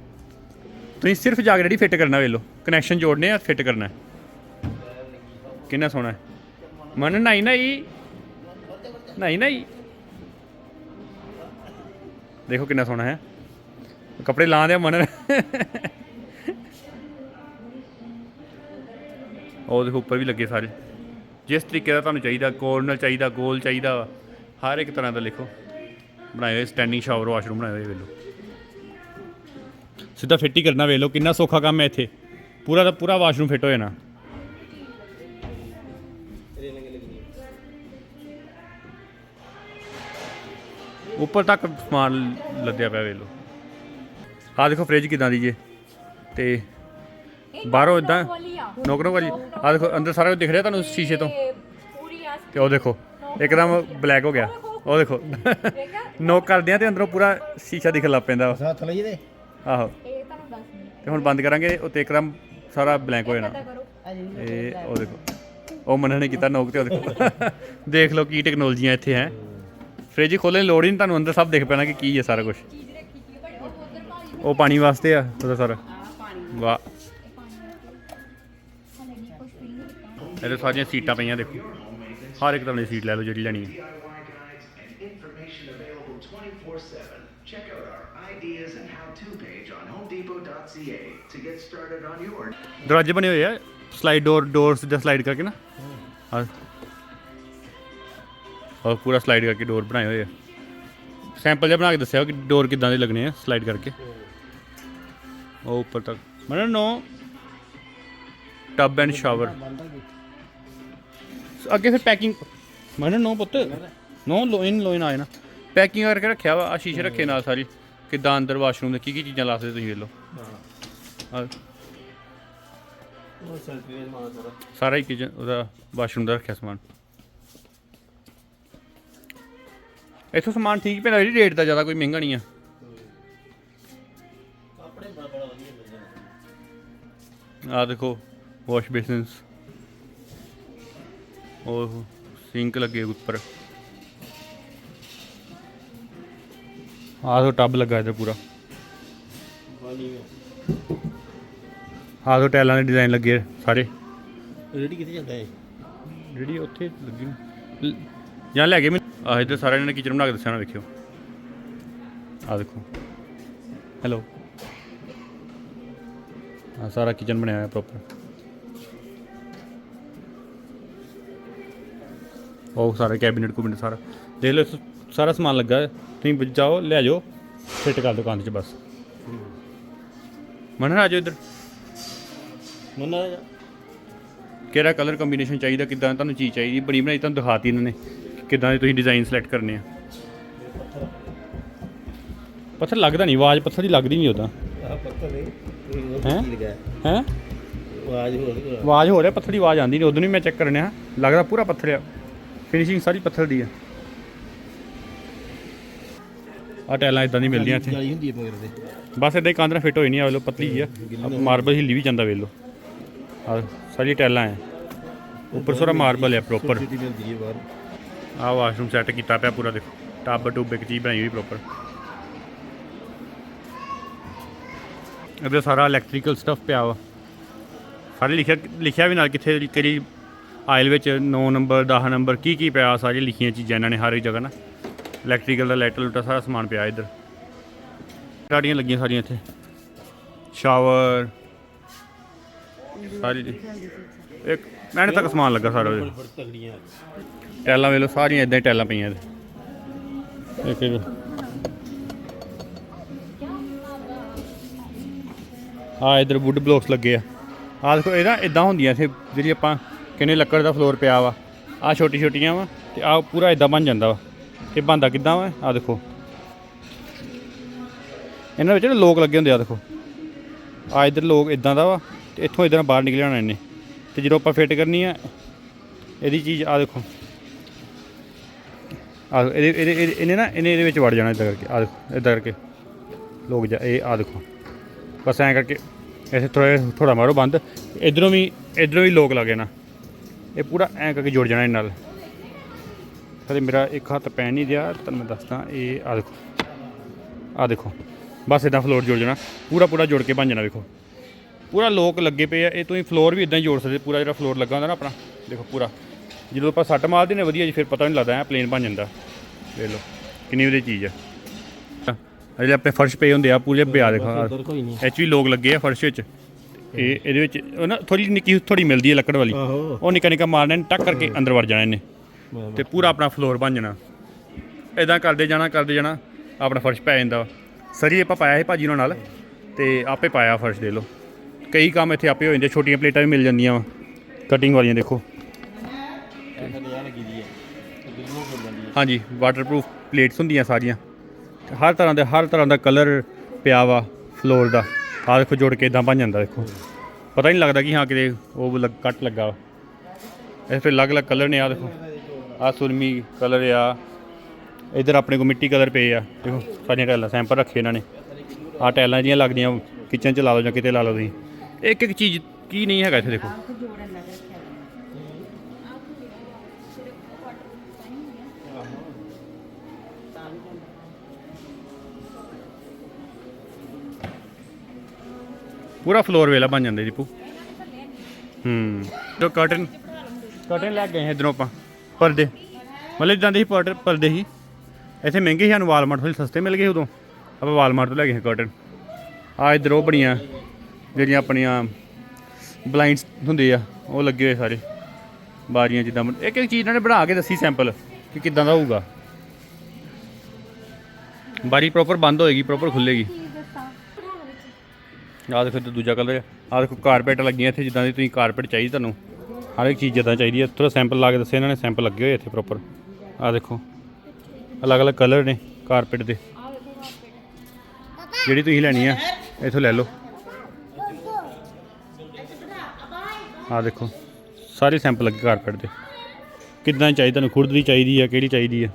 ਤੁਸੀਂ ਸਿਰਫ ਜਾ ਕੇ ਰੈਡੀ ਫਿੱਟ ਕਰਨਾ ਵੇਲੋ ਕਨੈਕਸ਼ਨ ਜੋੜਨੇ ਆ ਫਿੱਟ ਕਰਨਾ ਕਿੰਨਾ ਸੋਹਣਾ ਹੈ। ਮਨ ਨਹੀਂ ਨਹੀਂ। ਨਹੀਂ ਨਹੀਂ। ਦੇਖੋ ਕਿੰਨਾ ਸੋਹਣਾ ਹੈ। ਕੱਪੜੇ ਲਾਂ ਦੇ ਮਨ। ਉਹ ਦੇਖੋ, ਉੱਪਰ ਵੀ ਲੱਗੇ ਸਾਰੇ। ਜਿਸ ਤਰੀਕੇ ਦਾ ਤੁਹਾਨੂੰ ਚਾਹੀਦਾ ਕੋਰਨਰ ਚਾਹੀਦਾ ਗੋਲ ਚਾਹੀਦਾ ਵਾ, ਹਰ ਇੱਕ ਤਰ੍ਹਾਂ ਦਾ ਲਿਖੋ। ਬਣਾਏ ਹੋਏ ਸਟੈਂਡਿੰਗ ਸ਼ਾਵਰ ਵਾਸ਼ਰੂਮ ਬਣਾਏ ਹੋਏ ਵੇਲੋ ਸਿੱਧਾ ਫਿੱਟ ਹੀ ਕਰਨਾ ਵੇਖ ਲਓ ਕਿੰਨਾ ਸੌਖਾ ਕੰਮ ਹੈ ਇੱਥੇ। ਪੂਰਾ ਦਾ ਪੂਰਾ ਵਾਸ਼ਰੂਮ ਫਿੱਟ ਹੋ ਜਾਣਾ। ਉੱਪਰ ਤੱਕ ਸਮਾਨ ਲੱਦਿਆ ਪਿਆ ਵੇਲੋ ਲਓ। ਆਹ ਦੇਖੋ ਫ੍ਰਿਜ ਕਿਦਾਂ ਦੀ ਜੇ। ਤੇ ਬਾਹਰੋਂ ਇਦਾਂ ਨੋਕਰੋ ਭਾਜੀ ਆਹ ਦੇਖੋ ਅੰਦਰ ਸਾਰਾ ਕੁਝ ਦਿਖ ਰਿਹਾ ਤੁਹਾਨੂੰ ਸ਼ੀਸ਼ੇ ਤੋਂ। ਪੂਰੀ ਤੇ ਉਹ ਦੇਖੋ ਇੱਕਦਮ ਬਲੈਕ ਹੋ ਗਿਆ। ਉਹ ਦੇਖੋ। ਨੋਕ ਕਰਦੇ ਆ ਤੇ ਅੰਦਰੋਂ ਪੂਰਾ ਸ਼ੀਸ਼ਾ ਦਿਖਣ ਲੱਗ ਪੈਂਦਾ। ਹੱਥ ਲਈ ਦੇ ਆਹੋ। ਇਹ ਤੁਹਾਨੂੰ ਦੱਸ ਦਿੰਦੀ ਤੇ ਹੁਣ ਬੰਦ ਕਰਾਂਗੇ ਉੱਤੇ ਇੱਕਦਮ ਸਾਰਾ ਬਲੈਂਕ ਹੋ ਜਾਣਾ। ਇਹ ਉਹ ਦੇਖੋ ਉਹ ਮੰਨਣ ਨੇ ਕੀਤਾ ਨੋਕ ਤੇ ਉਹ ਦੇਖੋ। ਦੇਖ ਲਓ ਕੀ ਟੈਕਨੋਲੋਜੀਆਂ ਇੱਥੇ ਹੈ। ਫ੍ਰਿਜ ਖੋਲ੍ਹਣ ਦੀ ਲੋੜ ਹੀ ਨਹੀਂ ਤੁਹਾਨੂੰ ਅੰਦਰ ਸਭ ਦਿਖ ਪੈਣਾ ਕਿ ਕੀ ਹੈ ਸਾਰਾ ਕੁਝ ਚੀਜ਼ ਰੱਖੀ ਸੀ ਬੜੀ ਉਹ ਉਧਰ ਭਾਜੀ ਉਹ ਪਾਣੀ ਵਾਸਤੇ ਆ ਉਹਦਾ ਸਾਰਾ। ਵਾਹ। ਇਹਦੇ ਸਾਰੀਆਂ ਸੀਟਾਂ ਪਈਆਂ ਦੇਖੋ। ਹਰ ਇੱਕ ਤਰ੍ਹਾਂ ਦੀ ਸੀਟ ਲੈ ਲਓ ਜਿਹੜੀ ਲੈਣੀ ਹੈ। Check out our ideas and how-to page on homedepot.ca to get started on your ਦਰਵਾਜ਼ੇ ਬਣੇ ਹੋਏ ਆ ਸਲਾਈਡ ਡੋਰ ਡੋਰਸ ਜਾਂ ਸਲਾਈਡ ਕਰਕੇ ਨਾ। ਹਾਂ। ਔਰ ਪੂਰਾ ਸਲਾਈਡ ਕਰਕੇ ਡੋਰ ਬਣਾਏ ਹੋਏ ਆ। ਸੈਂਪਲ ਜਿਹਾ ਬਣਾ ਕੇ ਦੱਸਿਆ ਕਿ ਡੋਰ ਕਿੱਦਾਂ ਦੇ ਲੱਗਣੇ ਆ ਸਲਾਈਡ ਕਰਕੇ। ਉਹ ਉੱਪਰ ਤੱਕ। ਮਨ ਨੋ ਟਬ ਐਂਡ ਸ਼ਾਵਰ ਅੱਗੇ ਫਿਰ ਪੈਕਿੰਗ ਮਨ ਨੋ ਪੁੱਤ ਨੋ ਲੋਇਨ ਲੋਇਨ ਆਏ ਨਾ ਪੈਕਿੰਗ ਕਰਕੇ ਰੱਖਿਆ ਵਾ ਆ ਸ਼ੀਸ਼ੇ ਰੱਖੇ ਨਾਲ ਸਾਰੀ ਕਿੱਦਾਂ ਅੰਦਰ ਵਾਸ਼ਰੂਮ ਦੇ ਕੀ ਕੀ ਚੀਜ਼ਾਂ ਲਾ ਸਕਦੇ ਤੁਸੀਂ ਵੇਖ ਲਓ। ਮਾਰ ਸਾਰਾ ਹੀ ਕਿਚਨ ਉਹਦਾ ਵਾਸ਼ਰੂਮ ਦਾ ਰੱਖਿਆ ਸਮਾਨ। ਇੱਥੋਂ ਸਮਾਨ ਠੀਕ ਪੈਂਦਾ ਜੀ ਰੇਟ ਦਾ ਜ਼ਿਆਦਾ ਕੋਈ ਮਹਿੰਗਾ ਨਹੀਂ ਆ। ਆ ਦੇਖੋ ਵਾਸ਼ ਬੇਸਿਨਸ ਉਹ ਸਿੰਕ ਲੱਗੇ ਉੱਪਰ। ਆਹ ਟੱਬ ਲੱਗਾ ਇੱਧਰ ਪੂਰਾ। ਆਹ ਦੇਖੋ ਟਾਈਲਾਂ ਦੇ ਡਿਜ਼ਾਈਨ ਲੱਗੇ ਸਾਰੇ। ਰੇਡੀ ਕਿੱਥੇ ਜਾਂਦਾ ਹੈ ਜਿਹੜੀ ਉੱਥੇ ਲੱਗੀ ਨੂੰ- ਜਾਂ ਲੈ ਕੇ ਮੈਂ ਆਹ ਇੱਧਰ ਸਾਰਾ ਇਹਨਾਂ ਨੇ ਕਿਚਨ ਬਣਾ ਕੇ ਦੱਸਿਆ ਨਾ ਵੇਖਿਓ। ਆਹ ਦੇਖੋ। ਹੈਲੋ ਆ ਸਾਰਾ ਕਿਚਨ ਬਣਿਆ ਹੋਇਆ ਪ੍ਰੋਪਰ ਉਹ ਸਾਰਾ ਕੈਬਿਨਟ ਕੁਬਿਨਟ ਸਾਰਾ। ਦੇਖ ਲਓ ਸਾਰਾ ਸਮਾਨ ਲੱਗਾ। ਤੁਸੀਂ ਜਾਓ ਲੈ ਜਾਓ ਫਿੱਟ ਕਰ ਦੁਕਾਨ 'ਚ ਬਸ। ਮਨ ਆ ਜਾਓ ਇੱਧਰ। ਮੰਨਾ ਜਾ। ਕਿਹੜਾ ਕਲਰ ਕੰਬੀਨੇਸ਼ਨ ਚਾਹੀਦਾ ਕਿੱਦਾਂ ਤੁਹਾਨੂੰ ਚੀਜ਼ ਚਾਹੀਦੀ ਬਣੀ ਬਣਾਈ ਤੁਹਾਨੂੰ ਦਿਖਾਤੀ ਇਹਨਾਂ ਨੇ ਕਿੱਦਾਂ ਦੇ ਤੁਸੀਂ ਡਿਜ਼ਾਈਨ ਸਿਲੈਕਟ ਕਰਨੇ ਆ। ਪੱਥਰ ਲੱਗਦਾ ਨਹੀਂ ਆਵਾਜ਼ ਪੱਥਰ ਦੀ ਲੱਗਦੀ ਨਹੀਂ ਉਦਾਂ। ਹੈਂ? ਹੈ। ਆਵਾਜ਼ ਹੋ ਰਹੀ ਹੈ ਆਵਾਜ਼ ਹੋ ਰਿਹਾ ਪੱਥਰ ਦੀ ਆਵਾਜ਼ ਆਉਂਦੀ ਨਹੀਂ ਉਦੋਂ ਵੀ ਮੈਂ ਚੈੱਕ ਕਰਨਿਆ। ਲੱਗਦਾ ਪੂਰਾ ਪੱਥਰ ਆ। ਫਿਨਿਸ਼ਿੰਗ ਸਾਰੀ ਪੱਥਰ ਦੀ ਆ। ਆ ਟੈਲਾਂ ਇਦਾਂ ਦੀ ਮਿਲਦੀਆਂ ਇੱਥੇ। ਜਾਲੀ ਹੁੰਦੀ ਹੈ ਮਗਰ ਦੇ। ਬਸ ਇਦਾਂ ਹੀ ਨਾਲ ਫਿੱਟ ਹੋਈ ਨਹੀਂ ਆ ਵੇਲੋ ਪਤਲੀ ਜੀ ਆ। ਮਾਰਬਲ ਹਿੱਲੀ ਵੀ ਜਾਂਦਾ ਵੇਲੋ ਆ ਸਾਰੀ ਟੈਲਾਂ ਆ ਉੱਪਰ ਸਾਰਾ ਮਾਰਬਲ ਆ ਪ੍ਰੋਪਰ ਹੈ ਬਾਹਰ। ਆ ਵਾਸ਼ਰੂਮ ਸੈੱਟ ਕੀਤਾ ਪਿਆ ਪੂਰਾ ਦੇਖੋ। ਟੱਬ ਟੁੱਬ ਇੱਕ ਚੀਜ਼ ਬਣਾਈ ਹੋਈ ਪ੍ਰੋਪਰ ਇਹਦੇ ਸਾਰਾ ਇਲੈਕਟ੍ਰੀਕਲ ਸਟੱਫ ਪਿਆ ਵਾ। ਸਾਰੇ ਲਿਖਿਆ ਲਿਖਿਆ ਵੀ ਨਾਲ ਕਿੱਥੇ ਕਿਹੜੀ ਆਇਲ ਵਿੱਚ 9 ਨੰਬਰ 10 ਨੰਬਰ, ਕੀ ਕੀ ਪਿਆ ਸਾਰੀਆਂ ਲਿਖੀਆਂ ਚੀਜ਼ਾਂ ਇਹਨਾਂ ਨੇ ਹਰ ਇੱਕ ਜਗ੍ਹਾ ਨਾ। ਇਲੈਕਟ੍ਰੀਕਲ ਦਾ ਲਾਈਟ ਲੂਟਾ ਸਾਰਾ ਸਮਾਨ ਪਿਆ ਇੱਧਰ। ਗਾੜੀਆਂ ਲੱਗੀਆਂ ਸਾਰੀਆਂ ਇੱਥੇ। ਸ਼ਾਵਰ ਸਾਰੀ ਇੱਕ ਮੈਨੇ ਤੱਕ ਸਮਾਨ ਲੱਗਾ ਸਾਰਾ ਉਹਦੇ ਟੈਲਾਂ ਵੇਲੋ ਸਾਰੀਆਂ ਇਦਾਂ ਹੀ ਟੈਲਾਂ ਪਈਆਂ ਇਹਦੇ। ਇੱਕ ਇੱਕ ਆ ਇਧਰ ਵੁੱਡ ਬਲੌਕਸ ਲੱਗੇ ਆ। ਆ ਦੇਖੋ, ਇਹ ਨਾ ਇਦਾਂ ਹੁੰਦੀਆਂ ਇੱਥੇ, ਜਿਹੜੀ ਆਪਾਂ ਕਿੰਨੇ ਲੱਕੜ ਦਾ ਫਲੋਰ ਪਿਆ ਵਾ? ਆ ਛੋਟੀ ਛੋਟੀਆਂ ਵਾ ਤੇ ਆ ਪੂਰਾ ਇਦਾਂ ਬਣ ਜਾਂਦਾ ਵਾ। ਇਹ ਬਣਦਾ ਕਿੱਦਾਂ ਵਾ? ਆ ਦੇਖੋ। ਇਹਨਾਂ ਵਿੱਚ ਨਾ ਲੋਕ ਲੱਗੇ ਹੁੰਦੇ ਆ ਦੇਖੋ। ਆ ਇਧਰ ਲੋਕ ਇਦਾਂ ਦਾ ਵਾ ਤੇ ਇੱਥੋਂ ਇਦਾਂ ਬਾਹਰ ਨਿਕਲ ਜਾਣਾ ਇਹਨੇ। ਤੇ ਜਦੋਂ ਆਪਾਂ ਫਿੱਟ ਕਰਨੀ ਆ, ਇਹਦੀ ਚੀਜ਼ ਆ ਦੇਖੋ। ਆ ਇਹਦੇ ਇਹਦੇ ਇਹਨੇ ਨਾ, ਇਹਨੇ ਇਹਦੇ ਵਿੱਚ ਵੜ ਜਾਣਾ ਇਦਾਂ ਕਰਕੇ। ਆ ਦੇਖੋ, ਇਦਾਂ ਕਰਕੇ। ਲੋਕ ਜਾ, ਇਹ ਆ ਦੇਖੋ। ਬਸ ਐਂ ਕਰਕੇ, ਇੱਥੇ ਥੋੜਾ ਥੋੜਾ ਮਾਰੋ ਬੰਦ। ਇਧਰੋਂ ਵੀ ਇਧਰੋਂ ਵੀ ਲੋਕ ਲੱਗੇ ਨਾ। ਇਹ ਪੂਰਾ ਐਂ ਕਰਕੇ ਜੁੜ ਜਾਣਾ ਇਹ ਨਾਲ। ਕਦੇ ਮੇਰਾ ਇੱਕ ਹੱਥ ਪੈ ਨਹੀਂ ਦਿਆ ਤੁਹਾਨੂੰ ਮੈਂ ਦੱਸਦਾ ਇਹ ਆ ਦੇਖੋ। ਆ ਦੇਖੋ ਬਸ ਇਦਾਂ ਫਲੋਰ ਜੁੜ ਜਾਣਾ। ਪੂਰਾ ਪੂਰਾ ਜੁੜ ਕੇ ਬਣ ਜਾਣਾ ਵੇਖੋ। ਪੂਰਾ ਲੋਕ ਲੱਗੇ ਪਏ ਆ ਇਹ ਤੁਸੀਂ ਫਲੋਰ ਵੀ ਇਦਾਂ ਹੀ ਜੋੜ ਸਕਦੇ ਪੂਰਾ ਜਿਹੜਾ ਫਲੋਰ ਲੱਗਾ ਹੁੰਦਾ ਨਾ ਆਪਣਾ ਦੇਖੋ ਪੂਰਾ। ਜਦੋਂ ਆਪਾਂ ਸੱਟ ਮਾਰਦੇ ਨੇ ਵਧੀਆ ਜੀ ਫਿਰ ਪਤਾ ਨਹੀਂ ਲੱਗਦਾ ਐ ਪਲੇਨ ਬਣ ਜਾਂਦਾ। ਦੇਖ ਲਓ ਕਿੰਨੀ ਵਧੀਆ ਚੀਜ਼ ਆ। ਜਿਹੜੇ ਆਪਣੇ ਫਰਸ਼ ਪਏ ਹੁੰਦੇ ਆ ਪੂਰੇ ਪਿਆ ਦੇਖੋ ਵੀ ਲੋਕ ਲੱਗੇ ਆ ਫਰਸ਼ ਵਿੱਚ। ਇਹ ਇਹਦੇ ਵਿੱਚ ਉਹ ਨਾ ਥੋੜੀ ਨਿੱਕੀ ਥੋੜੀ ਮਿਲਦੀ ਹੈ ਲੱਕੜ ਵਾਲੀ। ਆਹੋ। ਉਹ ਨਿੱਕਾ ਨਿੱਕਾ ਮਾਰਨਾ ਇਹਨੇ ਟੱਕ ਕਰਕੇ ਅੰਦਰ ਵੜ ਜਾਣਾ ਇਹਨੇ। ਤੇ ਪੂਰਾ ਆਪਣਾ ਫਲੋਰ ਬਣ ਜਾਣਾ। ਇਦਾਂ ਕਰਦੇ ਜਾਣਾ ਕਰਦੇ ਜਾਣਾ ਆਪਣਾ ਫਰਸ਼ ਪੈ ਜਾਂਦਾ। ਸਰੀ ਆਪਾਂ ਪਾਇਆ ਸੀ ਭਾਜੀ ਉਹਨਾਂ ਨਾਲ ਤੇ ਆਪੇ ਪਾਇਆ ਫਰਸ਼ ਦੇ ਲਓ। ਕਈ ਕੰਮ ਇੱਥੇ ਆਪੇ ਹੋ ਜਾਂਦੇ ਛੋਟੀਆਂ ਪਲੇਟਾਂ ਵੀ ਮਿਲ ਜਾਂਦੀਆਂ ਵਾ। ਕਟਿੰਗ ਵਾਲੀਆਂ ਦੇਖੋ। ਹਾਂਜੀ ਵਾਟਰਪ੍ਰੂਫ ਪਲੇਟਸ ਹੁੰਦੀਆਂ ਸਾਰੀਆਂ। ਹਰ ਤਰ੍ਹਾਂ ਦੇ ਹਰ ਤਰ੍ਹਾਂ ਦਾ ਕਲਰ ਪਿਆ ਵਾ ਫਲੋਰ ਦਾ। ਆਹ ਦੇਖੋ ਜੋੜ ਕੇ ਇਦਾਂ ਬਣ ਜਾਂਦਾ ਦੇਖੋ। ਪਤਾ ਹੀ ਨਹੀਂ ਲੱਗਦਾ ਕਿ ਹਾਂ ਕਿਤੇ ਉਹ ਲੱਗ- ਕੱਟ ਲੱਗਾ ਵਾ। ਇਹ ਅਲੱਗ-ਅਲੱਗ ਕਲਰ ਨੇ ਆ ਦੇਖੋ। ਆ ਸੁਰਮੀ ਕਲਰ ਆ। ਇਧਰ ਆਪਣੇ ਕੋ ਮਿੱਟੀ ਕਲਰ ਪਏ ਆ। ਦੇਖੋ, ਸਾਰੀਆਂ ਟੈਲਾਂ ਸੈਂਪਲ ਰੱਖੇ ਇਹਨਾਂ ਨੇ। ਆ ਟੈਲਾਂ ਜੀਆਂ ਲੱਗਦੀਆਂ, ਕਿਚਨ ਚ ਲਾ ਲਓ ਜਾਂ ਕਿਤੇ ਲਾ ਲਓ ਤੁਸੀਂ। ਇੱਕ ਇੱਕ ਚੀਜ਼ ਕੀ ਨਹੀਂ ਹੈਗਾ ਇੱਥੇ ਦੇਖੋ। ਪੂਰਾ ਫਲੋਰ ਵੇਲਾ ਬਣ ਜਾਂਦਾ ਦੀਪੂ। ਹੂੰ। ਜੋ ਕਰਟਨ ਕਰਟਨ ਲੈ ਗਏ ਇਧਰੋਂ ਆਪਾਂ, ਪਰਦੇ। ਮਤਲਬ ਇਦਾਂ ਦੇ ਹੀ ਪਰਦੇ ਪਰਦੇ ਹੀ। ਇੱਥੇ ਮਹਿੰਗੇ ਸੀ ਸਾਨੂੰ ਵਾਲਮਾਰਟ ਤੋਂ ਸਸਤੇ ਮਿਲ ਗਏ ਉਦੋਂ। ਆਪਾਂ ਵਾਲਮਾਰਟ ਤੋਂ ਲੈ ਗਏ ਕਰਟਨ ਆ ਇਧਰ ਉਹ ਬੜੀਆਂ ਜਿਹੜੀਆਂ ਆਪਣੀਆਂ ਬਲਾਈਂਡਸ ਹੁੰਦੇ ਆ, ਉਹ ਲੱਗੇ ਹੋਏ ਸਾਰੇ। ਬਾਰੀਆਂ ਜਿੱਦਾਂ ਇੱਕ ਇੱਕ ਚੀਜ਼ ਇਹਨਾਂ ਨੇ ਬਣਾ ਕੇ ਦੱਸੀ ਸੈਂਪਲ ਕਿ ਕਿੱਦਾਂ ਦਾ ਹੋਊਗਾ। ਬਾਰੀ ਪ੍ਰੋਪਰ ਬੰਦ ਹੋਏਗੀ ਪ੍ਰੋਪਰ ਖੁੱਲੇਗੀ। ਆਹ ਦੇਖੋ ਇੱਧਰ ਦੂਜਾ ਕਲਰ ਆਹ ਦੇਖੋ ਕਾਰਪੇਟ ਲੱਗੀਆਂ ਇੱਥੇ, ਜਿੱਦਾਂ ਦੀ ਤੁਸੀਂ ਕਾਰਪੈਟ ਚਾਹੀਦੀ ਤੁਹਾਨੂੰ। ਹਰ ਇੱਕ ਚੀਜ਼ ਜਿੱਦਾਂ ਚਾਹੀਦੀ ਹੈ। ਥੋੜਾ ਸੈਂਪਲ ਲਾ ਕੇ ਦੱਸੇ ਇਹਨਾਂ ਨੇ ਸੈਂਪਲ ਲੱਗੇ ਹੋਏ ਇੱਥੇ ਪ੍ਰੋਪਰ ਆਹ ਦੇਖੋ, ਅਲੱਗ-ਅਲੱਗ ਕਲਰ ਨੇ ਕਾਰਪੈਟ ਦੇ। ਜਿਹੜੀ ਤੁਸੀਂ ਲੈਣੀ ਆ, ਇੱਥੋਂ ਲੈ ਲਓ। ਆਹ ਦੇਖੋ, ਸਾਰੇ ਸੈਂਪਲ ਲੱਗੇ ਕਾਰਪੈਟ ਦੇ। ਕਿੱਦਾਂ ਚਾਹੀਦੀ ਤੁਹਾਨੂੰ, ਖੁਰਦ ਦੀ ਚਾਹੀਦੀ ਆ, ਕਿਹੜੀ ਚਾਹੀਦੀ ਆ?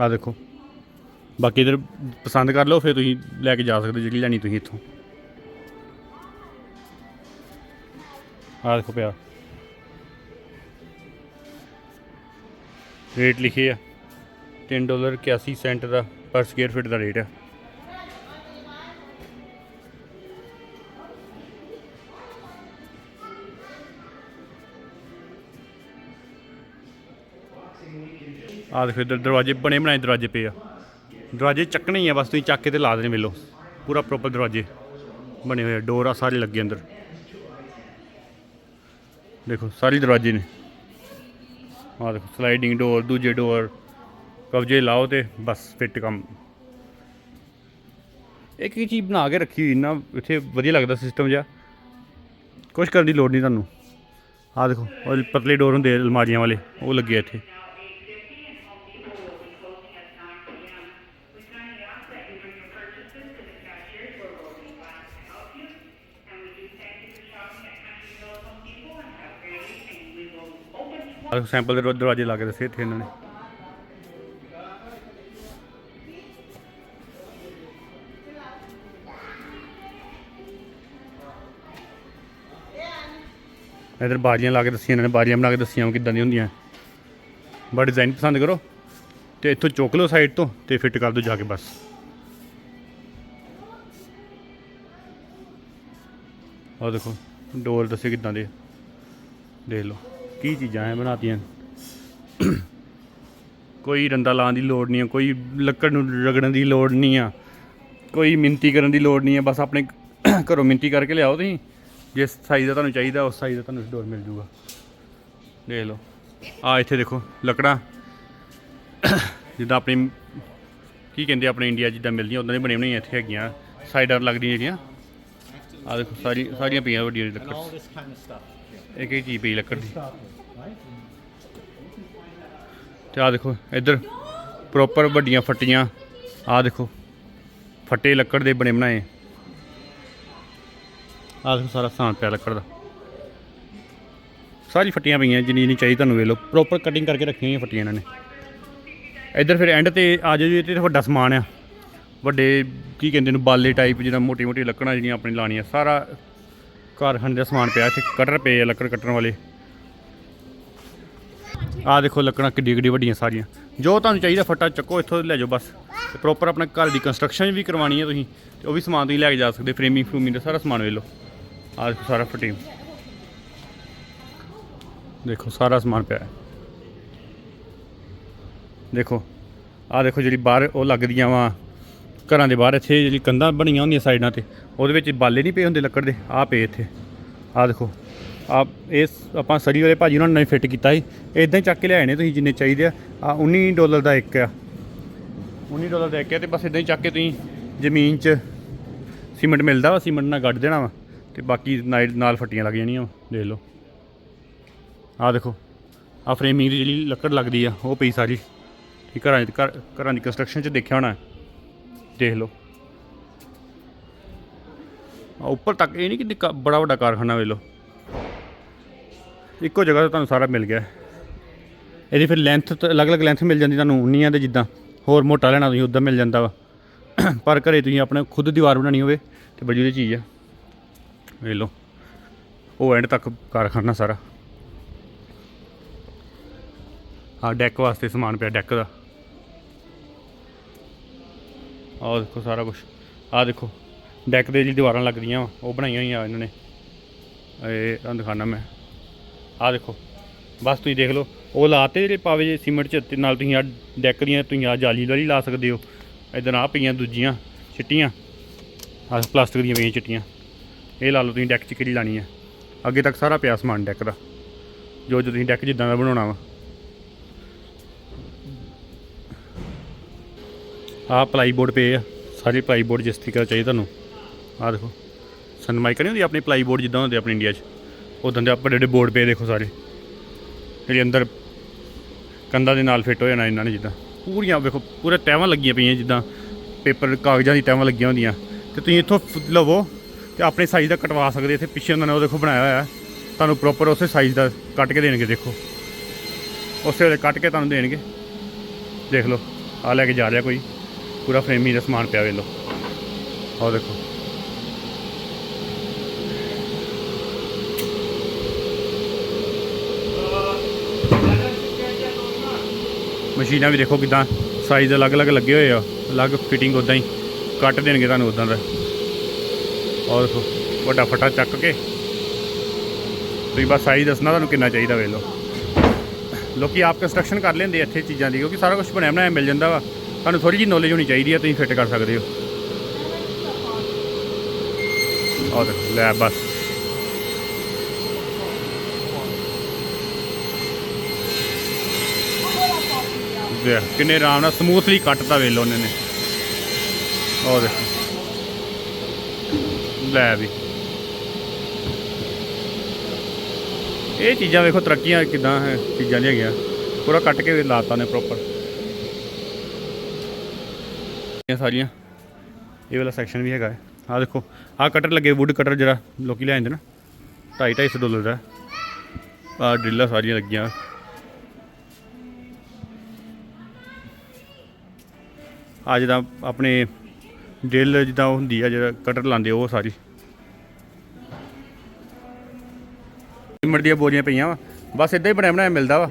ਆਹ ਦੇਖੋ। ਬਾਕੀ ਇਧਰ ਪਸੰਦ ਕਰ ਲਓ, ਫਿਰ ਤੁਸੀਂ ਲੈ ਕੇ ਜਾ ਸਕਦੇ ਜਿਹੜੀ ਲੈਣੀ ਤੁਸੀਂ ਇੱਥੋਂ। ਆਹ ਦੇਖੋ ਪਿਆ। ਰੇਟ ਲਿਖੇ ਆ। 3 ਡਾਲਰ 81 ਸੈਂਟ ਦਾ, ਪਰ ਸਕੁਅਰ ਫੀਟ ਦਾ ਰੇਟ ਆ। ਆਹ ਦੇਖੋ ਇੱਧਰ ਦਰਵਾਜ਼ੇ ਬਣੇ ਬਣਾਏ ਦਰਵਾਜ਼ੇ ਪਏ ਆ। ਦਰਵਾਜ਼ੇ ਚੱਕਣੇ ਹੀ ਆ, ਬਸ ਤੁਸੀਂ ਚੱਕ ਕੇ ਤੇ ਲਾ ਦੇਣੇ ਮਿਲੋ ਪੂਰਾ ਪ੍ਰੋਪਰ ਦਰਵਾਜ਼ੇ ਬਣੇ ਹੋਏ ਆ ਡੋਰ ਆ, ਸਾਰੇ ਲੱਗੇ ਅੰਦਰ। ਦੇਖੋ, ਸਾਰੇ ਦਰਵਾਜ਼ੇ ਨੇ। ਆਹ ਦੇਖੋ ਸਲਾਈਡਿੰਗ ਡੋਰ ਦੂਜੇ ਡੋਰ ਕਬਜੇ ਲਾਓ ਤੇ ਬਸ ਫਿੱਟ ਕੰਮ। ਇੱਕ ਹੀ ਚੀਜ਼ ਬਣਾ ਕੇ ਰੱਖੀ ਹੋਈ ਨਾ ਇੱਥੇ ਵਧੀਆ ਲੱਗਦਾ ਸਿਸਟਮ ਜਿਹਾ। ਕੁਛ ਕਰਨ ਦੀ ਲੋੜ ਨਹੀਂ ਤੁਹਾਨੂੰ। ਆਹ ਦੇਖੋ, ਉਹ ਪਤਲੇ ਡੋਰ ਹੁੰਦੇ ਆ ਅਲਮਾਰੀਆਂ ਵਾਲੇ, ਉਹ ਲੱਗੇ ਇੱਥੇ। ਆਹ ਸੈਂਪਲ ਦੇ ਦਰਵਾਜ਼ੇ ਲਾ ਕੇ ਦੱਸੇ ਇੱਥੇ ਇਹਨਾਂ ਨੇ। ਇਧਰ ਬਾਰੀਆਂ ਲਾ ਕੇ ਦੱਸੀਆਂ ਇਹਨਾਂ ਨੇ। ਬਾਰੀਆਂ ਬਣਾ ਕੇ ਦੱਸੀਆਂ ਕਿੱਦਾਂ ਦੀਆਂ ਹੁੰਦੀਆਂ। ਬੜਾ ਡਿਜ਼ਾਈਨ ਪਸੰਦ ਕਰੋ ਤੇ ਇੱਥੋਂ ਚੁੱਕ ਲਓ ਸਾਈਡ ਤੋਂ ਤੇ ਫਿੱਟ ਕਰ ਦਿਓ ਜਾ ਕੇ ਬਸ। ਆਹ ਦੇਖੋ, ਡੋਰ ਦੱਸੇ ਕਿੱਦਾਂ ਦੇ ਦੇਖ ਲਓ। ਕੀ ਚੀਜ਼ਾਂ ਐ ਬਣਾਤੀਆਂ? ਕੋਈ ਰੰਦਾ ਲਾਉਣ ਦੀ ਲੋੜ ਨਹੀਂ ਆ, ਕੋਈ ਲੱਕੜ ਨੂੰ ਰਗੜਨ ਦੀ ਲੋੜ ਨਹੀਂ ਆ, ਕੋਈ ਮਿੰਤੀ ਕਰਨ ਦੀ ਲੋੜ ਨਹੀਂ ਆ, ਬਸ ਆਪਣੇ ਘਰੋਂ ਮਿੰਤੀ ਕਰਕੇ ਲਿਆਓ ਤੁਸੀਂ। ਜਿਸ ਸਾਈਜ਼ ਦਾ ਤੁਹਾਨੂੰ ਚਾਹੀਦਾ, ਉਸ ਸਾਈਜ਼ ਦਾ ਤੁਹਾਨੂੰ ਡੋਰ ਮਿਲ ਜੂਗਾ। ਦੇਖ ਲਓ। ਆ ਇੱਥੇ ਦੇਖੋ, ਲੱਕੜਾਂ। ਜਿੱਦਾਂ ਆਪਣੀ, ਕੀ ਕਹਿੰਦੇ ਆਪਣੇ ਇੰਡੀਆ ਜਿੱਦਾਂ ਮਿਲਦੀਆਂ ਉਦਾਂ ਦੀ ਬਣੀਆਂ ਬਣਾਈਆਂ ਇੱਥੇ ਹੈਗੀਆਂ। ਸਾਈਡਰ ਲੱਗਦੀਆਂ ਜਿਹੜੀਆਂ। ਆ ਦੇਖੋ, ਸਾਰੀ ਸਾਰੀਆਂ ਪਈਆਂ ਵੱਡੀਆਂ ਲੱਕੜ। ਇੱਕ ਹੀ ਚੀਜ਼ ਪਈ ਲੱਕੜ ਦੀ। ਤੇ ਆ ਦੇਖੋ, ਇੱਧਰ ਪ੍ਰੋਪਰ ਵੱਡੀਆਂ ਫੱਟੀਆਂ। ਆ ਦੇਖੋ, ਫੱਟੇ ਲੱਕੜ ਦੇ ਬਣੇ ਬਣਾਏ। ਆ ਦੇਖੋ, ਸਾਰਾ ਸਮਾਨ ਪਿਆ ਲੱਕੜ ਦਾ। ਸਾਰੀ ਫੱਟੀਆਂ ਪਈਆਂ, ਜਿੰਨੀ ਜਿੰਨੀ ਚਾਹੀਦੀ ਤੁਹਾਨੂੰ ਵੇਖ ਲਓ। ਪ੍ਰੋਪਰ ਕਟਿੰਗ ਕਰਕੇ ਰੱਖੀਆਂ ਹੋਈਆਂ ਫੱਟੀਆਂ ਇਹਨਾਂ ਨੇ। ਇੱਧਰ ਫਿਰ ਐਂਡ ਤੇ ਆ ਜਾਓ ਜੀ, ਇੱਥੇ ਵੱਡਾ ਸਮਾਨ ਆ। ਵੱਡੇ, ਕੀ ਕਹਿੰਦੇ ਨੇ, ਬਾਲੇ ਟਾਈਪ ਜਿਹੜਾ ਮੋਟੀ ਮੋਟੀ ਲੱਕੜਾਂ ਜਿਹੜੀਆਂ ਆਪਣੀ ਲਾਣੀਆਂ ਸਾਰਾ ਕਾਰਖਾਨੇ ਦਾ ਸਮਾਨ ਪਿਆ ਇੱਥੇ ਕਟਰ ਪਏ ਆ ਲੱਕੜ ਕੱਟਣ ਵਾਲੇ। ਆਹ ਦੇਖੋ ਲੱਕੜਾਂ ਕਿੱਡੀ ਕਿੱਡੀ ਵੱਡੀਆਂ ਸਾਰੀਆਂ। ਜੋ ਤੁਹਾਨੂੰ ਚਾਹੀਦਾ ਫਟਾ ਚੱਕੋ, ਇੱਥੋਂ ਲੈ ਜਾਓ ਬਸ। ਤੇ ਪ੍ਰੋਪਰ ਆਪਣੇ ਘਰ ਦੀ ਕੰਸਟਰਕਸ਼ਨ ਵੀ ਕਰਵਾਉਣੀ ਹੈ ਤੁਸੀਂ, ਤੇ ਉਹ ਵੀ ਸਮਾਨ ਤੁਸੀਂ ਲੈ ਕੇ ਜਾ ਸਕਦੇ ਫਰੇਮਿੰਗ ਫਰੂਮਿੰਗ ਦਾ ਸਾਰਾ ਸਮਾਨ ਵੇਖ ਲਓ। ਆਹ ਦੇਖੋ ਸਾਰਾ ਫਟੀਮ ਦੇਖੋ ਸਾਰਾ ਸਮਾਨ ਪਿਆ। ਹੈ ਦੇਖੋ, ਆਹ ਦੇਖੋ ਜਿਹੜੀ ਬਾਹਰ ਉਹ ਲੱਗਦੀਆਂ ਵਾ। ਘਰਾਂ ਦੇ ਬਾਹਰ ਇੱਥੇ ਜਿਹੜੀ ਕੰਧਾਂ ਬਣੀਆਂ ਹੁੰਦੀਆਂ ਸਾਈਡਾਂ ਤੇ, ਉਹਦੇ ਵਿੱਚ ਬਾਲੇ ਨਹੀਂ ਪਏ ਹੁੰਦੇ ਲੱਕੜ ਦੇ, ਆਹ ਪਏ ਇੱਥੇ। ਆਹ ਦੇਖੋ ਆ ਇਸ ਆਪਾਂ ਸਰੀ ਵਾਲੇ ਭਾਜੀ ਉਹਨਾਂ ਨੇ ਫਿੱਟ ਕੀਤਾ ਸੀ। ਇਦਾਂ ਹੀ ਚੱਕ ਕੇ ਲਿਆਏ ਨੇ ਤੁਸੀਂ ਜਿੰਨੇ ਚਾਹੀਦੇ ਆ। ਆ 19 ਡਾਲਰ ਦਾ ਇੱਕ ਆ। 19 ਡਾਲਰ ਦਾ ਇੱਕ ਆ ਤੇ ਬਸ ਇਦਾਂ ਹੀ ਚੱਕ ਕੇ ਤੁਸੀਂ ਜ਼ਮੀਨ 'ਚ ਸੀਮੈਂਟ ਮਿਲਦਾ ਵਾ, ਸੀਮੈਂਟ ਨਾਲ ਗੱਡ ਦੇਣਾ ਵਾ ਤੇ ਬਾਕੀ ਨਾਲ ਫੱਟੀਆਂ ਲੱਗ ਜਾਣੀਆਂ ਵਾ, ਦੇਖ ਲਓ। ਆਹ ਦੇਖੋ ਆ ਫਰੇਮਿੰਗ ਦੀ ਜਿਹੜੀ ਲੱਕੜ ਲੱਗਦੀ ਆ, ਉਹ ਪਈ ਸਾਰੀ। ਇਹ ਘਰਾਂ ਦੀ ਘਰ- ਘਰਾਂ ਦੀ ਕੰਸਟਰਕਸ਼ਨ 'ਚ ਦੇਖਿਆ ਹੋਣਾ। ਦੇਖ ਲਓ। ਆ ਉੱਪਰ ਤੱਕ ਇਹ ਨਹੀਂ ਕਿ ਬੜਾ ਵੱਡਾ ਕਾਰਖਾਨਾ ਵੇਖ ਲਓ। ਇੱਕੋ ਜਗ੍ਹਾ ਤੇ ਤੁਹਾਨੂੰ ਸਾਰਾ ਮਿਲ ਗਿਆ। ਇਹਦੀ ਫਿਰ ਲੈਂਥ ਅਲੱਗ-ਅਲੱਗ ਲੈਂਥ ਮਿਲ ਜਾਂਦੀ ਤੁਹਾਨੂੰ, ਉਨੀਆਂ ਦੇ ਜਿੱਦਾਂ। ਹੋਰ ਮੋਟਾ ਲੈਣਾ ਤੁਸੀਂ, ਉਦਾਂ ਮਿਲ ਜਾਂਦਾ ਵਾ। ਪਰ ਘਰੇ ਤੁਸੀਂ ਆਪਣੇ ਖੁਦ ਦੀਵਾਰ ਬਣਾਉਣੀ ਹੋਵੇ, ਤੇ ਬੜੀ ਉਹਦੀ ਚੀਜ਼ ਆ। ਵੇਖ ਲਓ। ਉਹ ਐਂਡ ਤੱਕ ਕਾਰਖਾਨਾ ਸਾਰਾ। ਆ ਡੈਕ ਵਾਸਤੇ ਸਮਾਨ ਪਿਆ ਡੈਕ ਦਾ। ਆਹ ਦੇਖੋ ਸਾਰਾ ਕੁਝ ਆਹ ਦੇਖੋ ਡੈਕ ਦੇ ਜਿਹੜੀ ਦੀਵਾਰਾਂ ਲੱਗਦੀਆਂ ਵਾ, ਉਹ ਬਣਾਈਆਂ ਹੋਈਆਂ ਇਹਨਾਂ ਨੇ। ਇਹ ਤੁਹਾਨੂੰ ਦਿਖਾਣਾ ਮੈਂ। ਆਹ ਦੇਖੋ, ਬਸ ਤੁਸੀਂ ਦੇਖ ਲਓ, ਉਹ ਲਾਤੇ ਜਿਹੜੇ ਪਾਵੇ ਜੇ ਸੀਮੈਂਟ ਚ, ਤੇ ਨਾਲ ਤੁਸੀਂ ਆ ਡੈਕ ਦੀਆਂ, ਤੁਸੀਂ ਆ ਜਾਲੀ ਵਾਲੀ ਲਾ ਸਕਦੇ ਹੋ। ਇਦਾਂ ਆ ਪਈਆਂ ਦੂਜੀਆਂ ਚਿੱਟੀਆਂ, ਆਹ ਪਲਾਸਟਿਕ ਦੀਆਂ ਪਈਆਂ ਚਿੱਟੀਆਂ। ਇਹ ਲਾ ਲਓ ਤੁਸੀਂ ਡੈਕ ਚ ਕਿਹੜੀ ਲਾਣੀ ਹੈ ਅੱਗੇ ਤੱਕ ਸਾਰਾ ਪਿਆ ਸਮਾਨ ਡੈਕ ਦਾ। ਜੋ ਜੋ ਤੁਸੀਂ ਡੈਕ ਜਿੱਦਾਂ ਦਾ ਬਣਾਉਣਾ ਵਾ। ਆਹ ਪਲਾਈ ਬੋਰਡ ਪਏ ਆ। ਸਾਰੇ ਪਲਾਈ ਬੋਰਡ ਜਿਸ ਤਰੀਕੇ ਦਾ ਚਾਹੀਦਾ ਤੁਹਾਨੂੰ। ਆਹ ਦੇਖੋ। ਸਨਮਾਈਕਾ ਨਹੀਂ ਹੁੰਦੀ ਆਪਣੀ ਪਲਾਈ ਬੋਰਡ ਜਿੱਦਾਂ ਹੁੰਦੇ ਆਪਣੇ ਇੰਡੀਆ 'ਚ। ਉਦਾਂ ਦੇ ਵੱਡੇ ਵੱਡੇ ਬੋਰਡ ਪਏ ਦੇਖੋ ਸਾਰੇ। ਜਿਹੜੇ ਅੰਦਰ ਕੰਧਾਂ ਦੇ ਨਾਲ ਫਿੱਟ ਹੋ ਜਾਣਾ ਇਹਨਾਂ ਨੇ ਜਿੱਦਾਂ। ਪੂਰੀਆਂ ਵੇਖੋ, ਪੂਰੇ ਤੈਵਾਂ ਲੱਗੀਆਂ ਪਈਆਂ ਜਿੱਦਾਂ। ਪੇਪਰ, ਕਾਗਜ਼ਾਂ ਦੀ ਤੈਵਾਂ ਲੱਗੀਆਂ ਹੁੰਦੀਆਂ। ਤੇ ਤੁਸੀਂ ਇੱਥੋਂ ਲਵੋ ਤੇ ਆਪਣੇ ਸਾਈਜ਼ ਦਾ ਕਟਵਾ ਸਕਦੇ ਇੱਥੇ। ਪਿੱਛੇ ਉਹਨਾਂ ਨੇ ਉਹ ਦੇਖੋ ਬਣਾਇਆ ਹੋਇਆ। ਤੁਹਾਨੂੰ ਪ੍ਰੋਪਰ ਉਸੇ ਸਾਈਜ਼ ਦਾ ਕੱਟ ਕੇ ਦੇਣਗੇ ਦੇਖੋ। ਉਸੇ ਵੇਲੇ ਕੱਟ ਕੇ ਤੁਹਾਨੂੰ ਦੇਣਗੇ। ਦੇਖ ਲਓ। ਆ ਲੈ ਕੇ ਜਾ ਰਿਹਾ ਕੋਈ। ਪੂਰਾ ਫਰੇਮੀ ਦਾ ਸਮਾਨ ਪਿਆ ਵੇਖ ਲਓ। ਆਹ ਦੇਖੋ। ਮਸ਼ੀਨਾਂ ਵੀ ਦੇਖੋ ਕਿਦਾਂ ਸਾਈਜ਼ ਅਲੱਗ-ਅਲੱਗ ਲੱਗੇ ਹੋਏ ਆ। ਅਲੱਗ ਫਿਟਿੰਗ ਉਦਾਂ ਹੀ ਕੱਟ ਦੇਣਗੇ ਤੁਹਾਨੂੰ ਉਦਾਂ ਦਾ। ਔਰ ਦੇਖੋ, ਵੱਡਾ ਫਟਾ ਚੱਕ ਕੇ। ਤੁਸੀਂ ਬਸ ਸਾਈਜ਼ ਦੱਸਣਾ ਤੁਹਾਨੂੰ ਕਿੰਨਾ ਚਾਹੀਦਾ ਵੇਖ ਲਓ। ਲੋਕੀ ਆਪ ਕੰਸਟਰਕਸ਼ਨ ਕਰ ਲੈਂਦੇ ਇੱਥੇ ਚੀਜ਼ਾਂ ਦੀ, ਕਿਉਂਕਿ ਸਾਰਾ ਕੁਝ ਬਣਿਆ ਬਣਾਇਆ ਮਿਲ ਜਾਂਦਾ ਵਾ। ਤੁਹਾਨੂੰ ਥੋੜੀ ਜਿਹੀ ਨੌਲੇਜ ਹੋਣੀ ਚਾਹੀਦੀ ਹੈ, ਤੁਸੀਂ ਫਿੱਟ ਕਰ ਸਕਦੇ ਹੋ। ਆਹ ਲੈ ਬਸ। ਦੇਖ, ਕਿੰਨੇ ਆਰਾਮ ਨਾਲ ਸਮੂਥਲੀ ਕੱਟਤਾ ਵੇਖ ਉਹਨੇ ਨੇ। ਔਰ ਦੇਖੋ। ਲੈ ਵੀ। ਇਹ ਚੀਜ਼ਾਂ ਵੇਖੋ, ਤਰੱਕੀਆਂ ਕਿਦਾਂ ਹੈ, ਚੀਜ਼ਾਂ ਦੀਆਂ ਹੈਗੀਆਂ। ਪੂਰਾ ਕੱਟ ਕੇ ਲਾਤਾ ਨੇ ਪ੍ਰੋਪਰ ਇਹ ਸਾਰੀਆਂ। ਇਹ ਵਾਲਾ ਸੈਕਸ਼ਨ ਵੀ ਹੈਗਾ। ਆ ਦੇਖੋ, ਆਹ ਕਟਰ ਲੱਗੇ ਵੁੱਡ ਕਟਰ ਜਿਹੜਾ ਲੋਕੀ ਲੈ ਜਾਂਦੇ ਨਾ 2.5 250 ਡਾਲਰ ਦਾ। ਆ ਡਰਿੱਲਾਂ ਸਾਰੀਆਂ ਲੱਗੀਆਂ। ਆ ਜਿੱਦਾਂ ਆਪਣੇ ਡਰਿੱਲ ਜਿੱਦਾਂ ਹੁੰਦੀ ਆ, ਜਿਹੜਾ ਕਟਰ ਲਾਉਂਦੇ ਉਹ ਸਾਰੀ। ਸੀਮੈਂਟ ਦੀਆਂ ਬੋਰੀਆਂ ਪਈਆਂ ਵਾ। ਬਸ ਇਦਾਂ ਹੀ ਬਣਿਆ ਬਣਾਇਆ ਮਿਲਦਾ ਵਾ।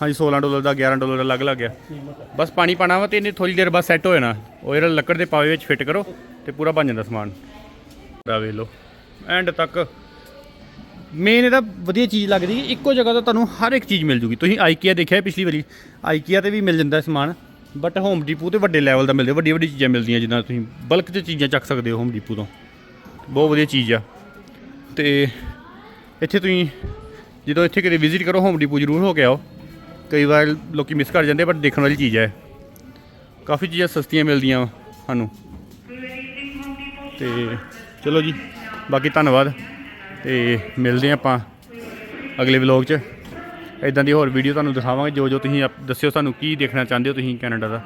ਹਾਂਜੀ 16 ਡਾਲਰ ਦਾ 11 ਡਾਲਰ ਦਾ ਅਲੱਗ ਲੱਗ ਗਿਆ। ਬਸ ਪਾਣੀ ਪਾਣਾ ਵਾ ਤੇ ਇਹਨੇ ਥੋੜੀ ਦੇਰ ਬਾਅਦ ਸੈੱਟ ਹੋ ਜਾਣਾ। ਉਹ ਜਿਹੜਾ ਲੱਕੜ ਦੇ ਪਾਵੇ ਵਿੱਚ ਫਿੱਟ ਕਰੋ ਤੇ ਪੂਰਾ ਬਣ ਜਾਂਦਾ ਸਮਾਨ। ਦਾ ਵੇਖ ਲਓ। ਐਂਡ ਤੱਕ। ਮੇਨ ਇਹਦਾ ਵਧੀਆ ਚੀਜ਼ ਲੱਗਦੀ ਹੈ ਇੱਕੋ ਜਗ੍ਹਾ ਤੋਂ ਤੁਹਾਨੂੰ ਹਰ ਇੱਕ ਚੀਜ਼ ਮਿਲ ਜੂਗੀ। ਤੁਸੀਂ ਆਈਕੀਆ ਦੇਖਿਆ ਪਿਛਲੀ ਵਾਰੀ? ਆਈਕੀਆ ਤੇ ਵੀ ਮਿਲ ਜਾਂਦਾ ਸਮਾਨ। ਬਟ ਹੋਮ ਡੀਪੂ ਤੇ ਵੱਡੇ ਲੈਵਲ ਦਾ ਮਿਲਦੇ। ਵੱਡੀ ਵੱਡੀ ਚੀਜ਼ਾਂ ਮਿਲਦੀਆਂ ਜਿੱਦਾਂ ਤੁਸੀਂ ਬਲਕ 'ਚ ਚੀਜ਼ਾਂ ਚੱਕ ਸਕਦੇ ਹੋ ਹੋਮ ਡੀਪੂ ਤੋਂ। ਬਹੁਤ ਵਧੀਆ ਚੀਜ਼ ਆ। ਤੇ ਇੱਥੇ ਤੁਸੀਂ ਜਦੋਂ ਇੱਥੇ ਕਿਤੇ ਵਿਜ਼ਿਟ ਕਰੋ ਹੋਮ ਡੀਪੂ ਜ਼ਰੂਰ ਹੋ ਕੇ ਆਓ। ਕਈ ਵਾਰ ਲੋਕੀ ਮਿਸ ਕਰ ਜਾਂਦੇ ਪਰ ਦੇਖਣ ਵਾਲੀ ਚੀਜ਼ ਹੈ। ਕਾਫੀ ਚੀਜ਼ਾਂ ਸਸਤੀਆਂ ਮਿਲਦੀਆਂ ਵਾ ਸਾਨੂੰ। ਤੇ ਚਲੋ ਜੀ, ਬਾਕੀ ਧੰਨਵਾਦ। ਤੇ ਮਿਲਦੇ ਹਾਂ ਆਪਾਂ ਅਗਲੇ ਵਲੌਗ 'ਚ। ਇਦਾਂ ਦੀ ਹੋਰ ਵੀਡੀਓ ਤੁਹਾਨੂੰ ਦਿਖਾਵਾਂਗੇ। ਜੋ ਜੋ ਤੁਸੀਂ ਆਪ- ਦੱਸਿਓ ਸਾਨੂੰ ਕੀ ਦੇਖਣਾ ਚਾਹੁੰਦੇ ਹੋ ਤੁਸੀਂ ਕੈਨੇਡਾ ਦਾ।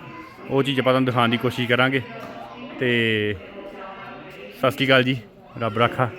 ਉਹ ਚੀਜ਼ ਆਪਾਂ ਤੁਹਾਨੂੰ ਦਿਖਾਉਣ ਦੀ ਕੋਸ਼ਿਸ਼ ਕਰਾਂਗੇ। ਤੇ ਸਤਿ ਸ਼੍ਰੀ ਅਕਾਲ ਜੀ। ਰੱਬ ਰਾਖਾ।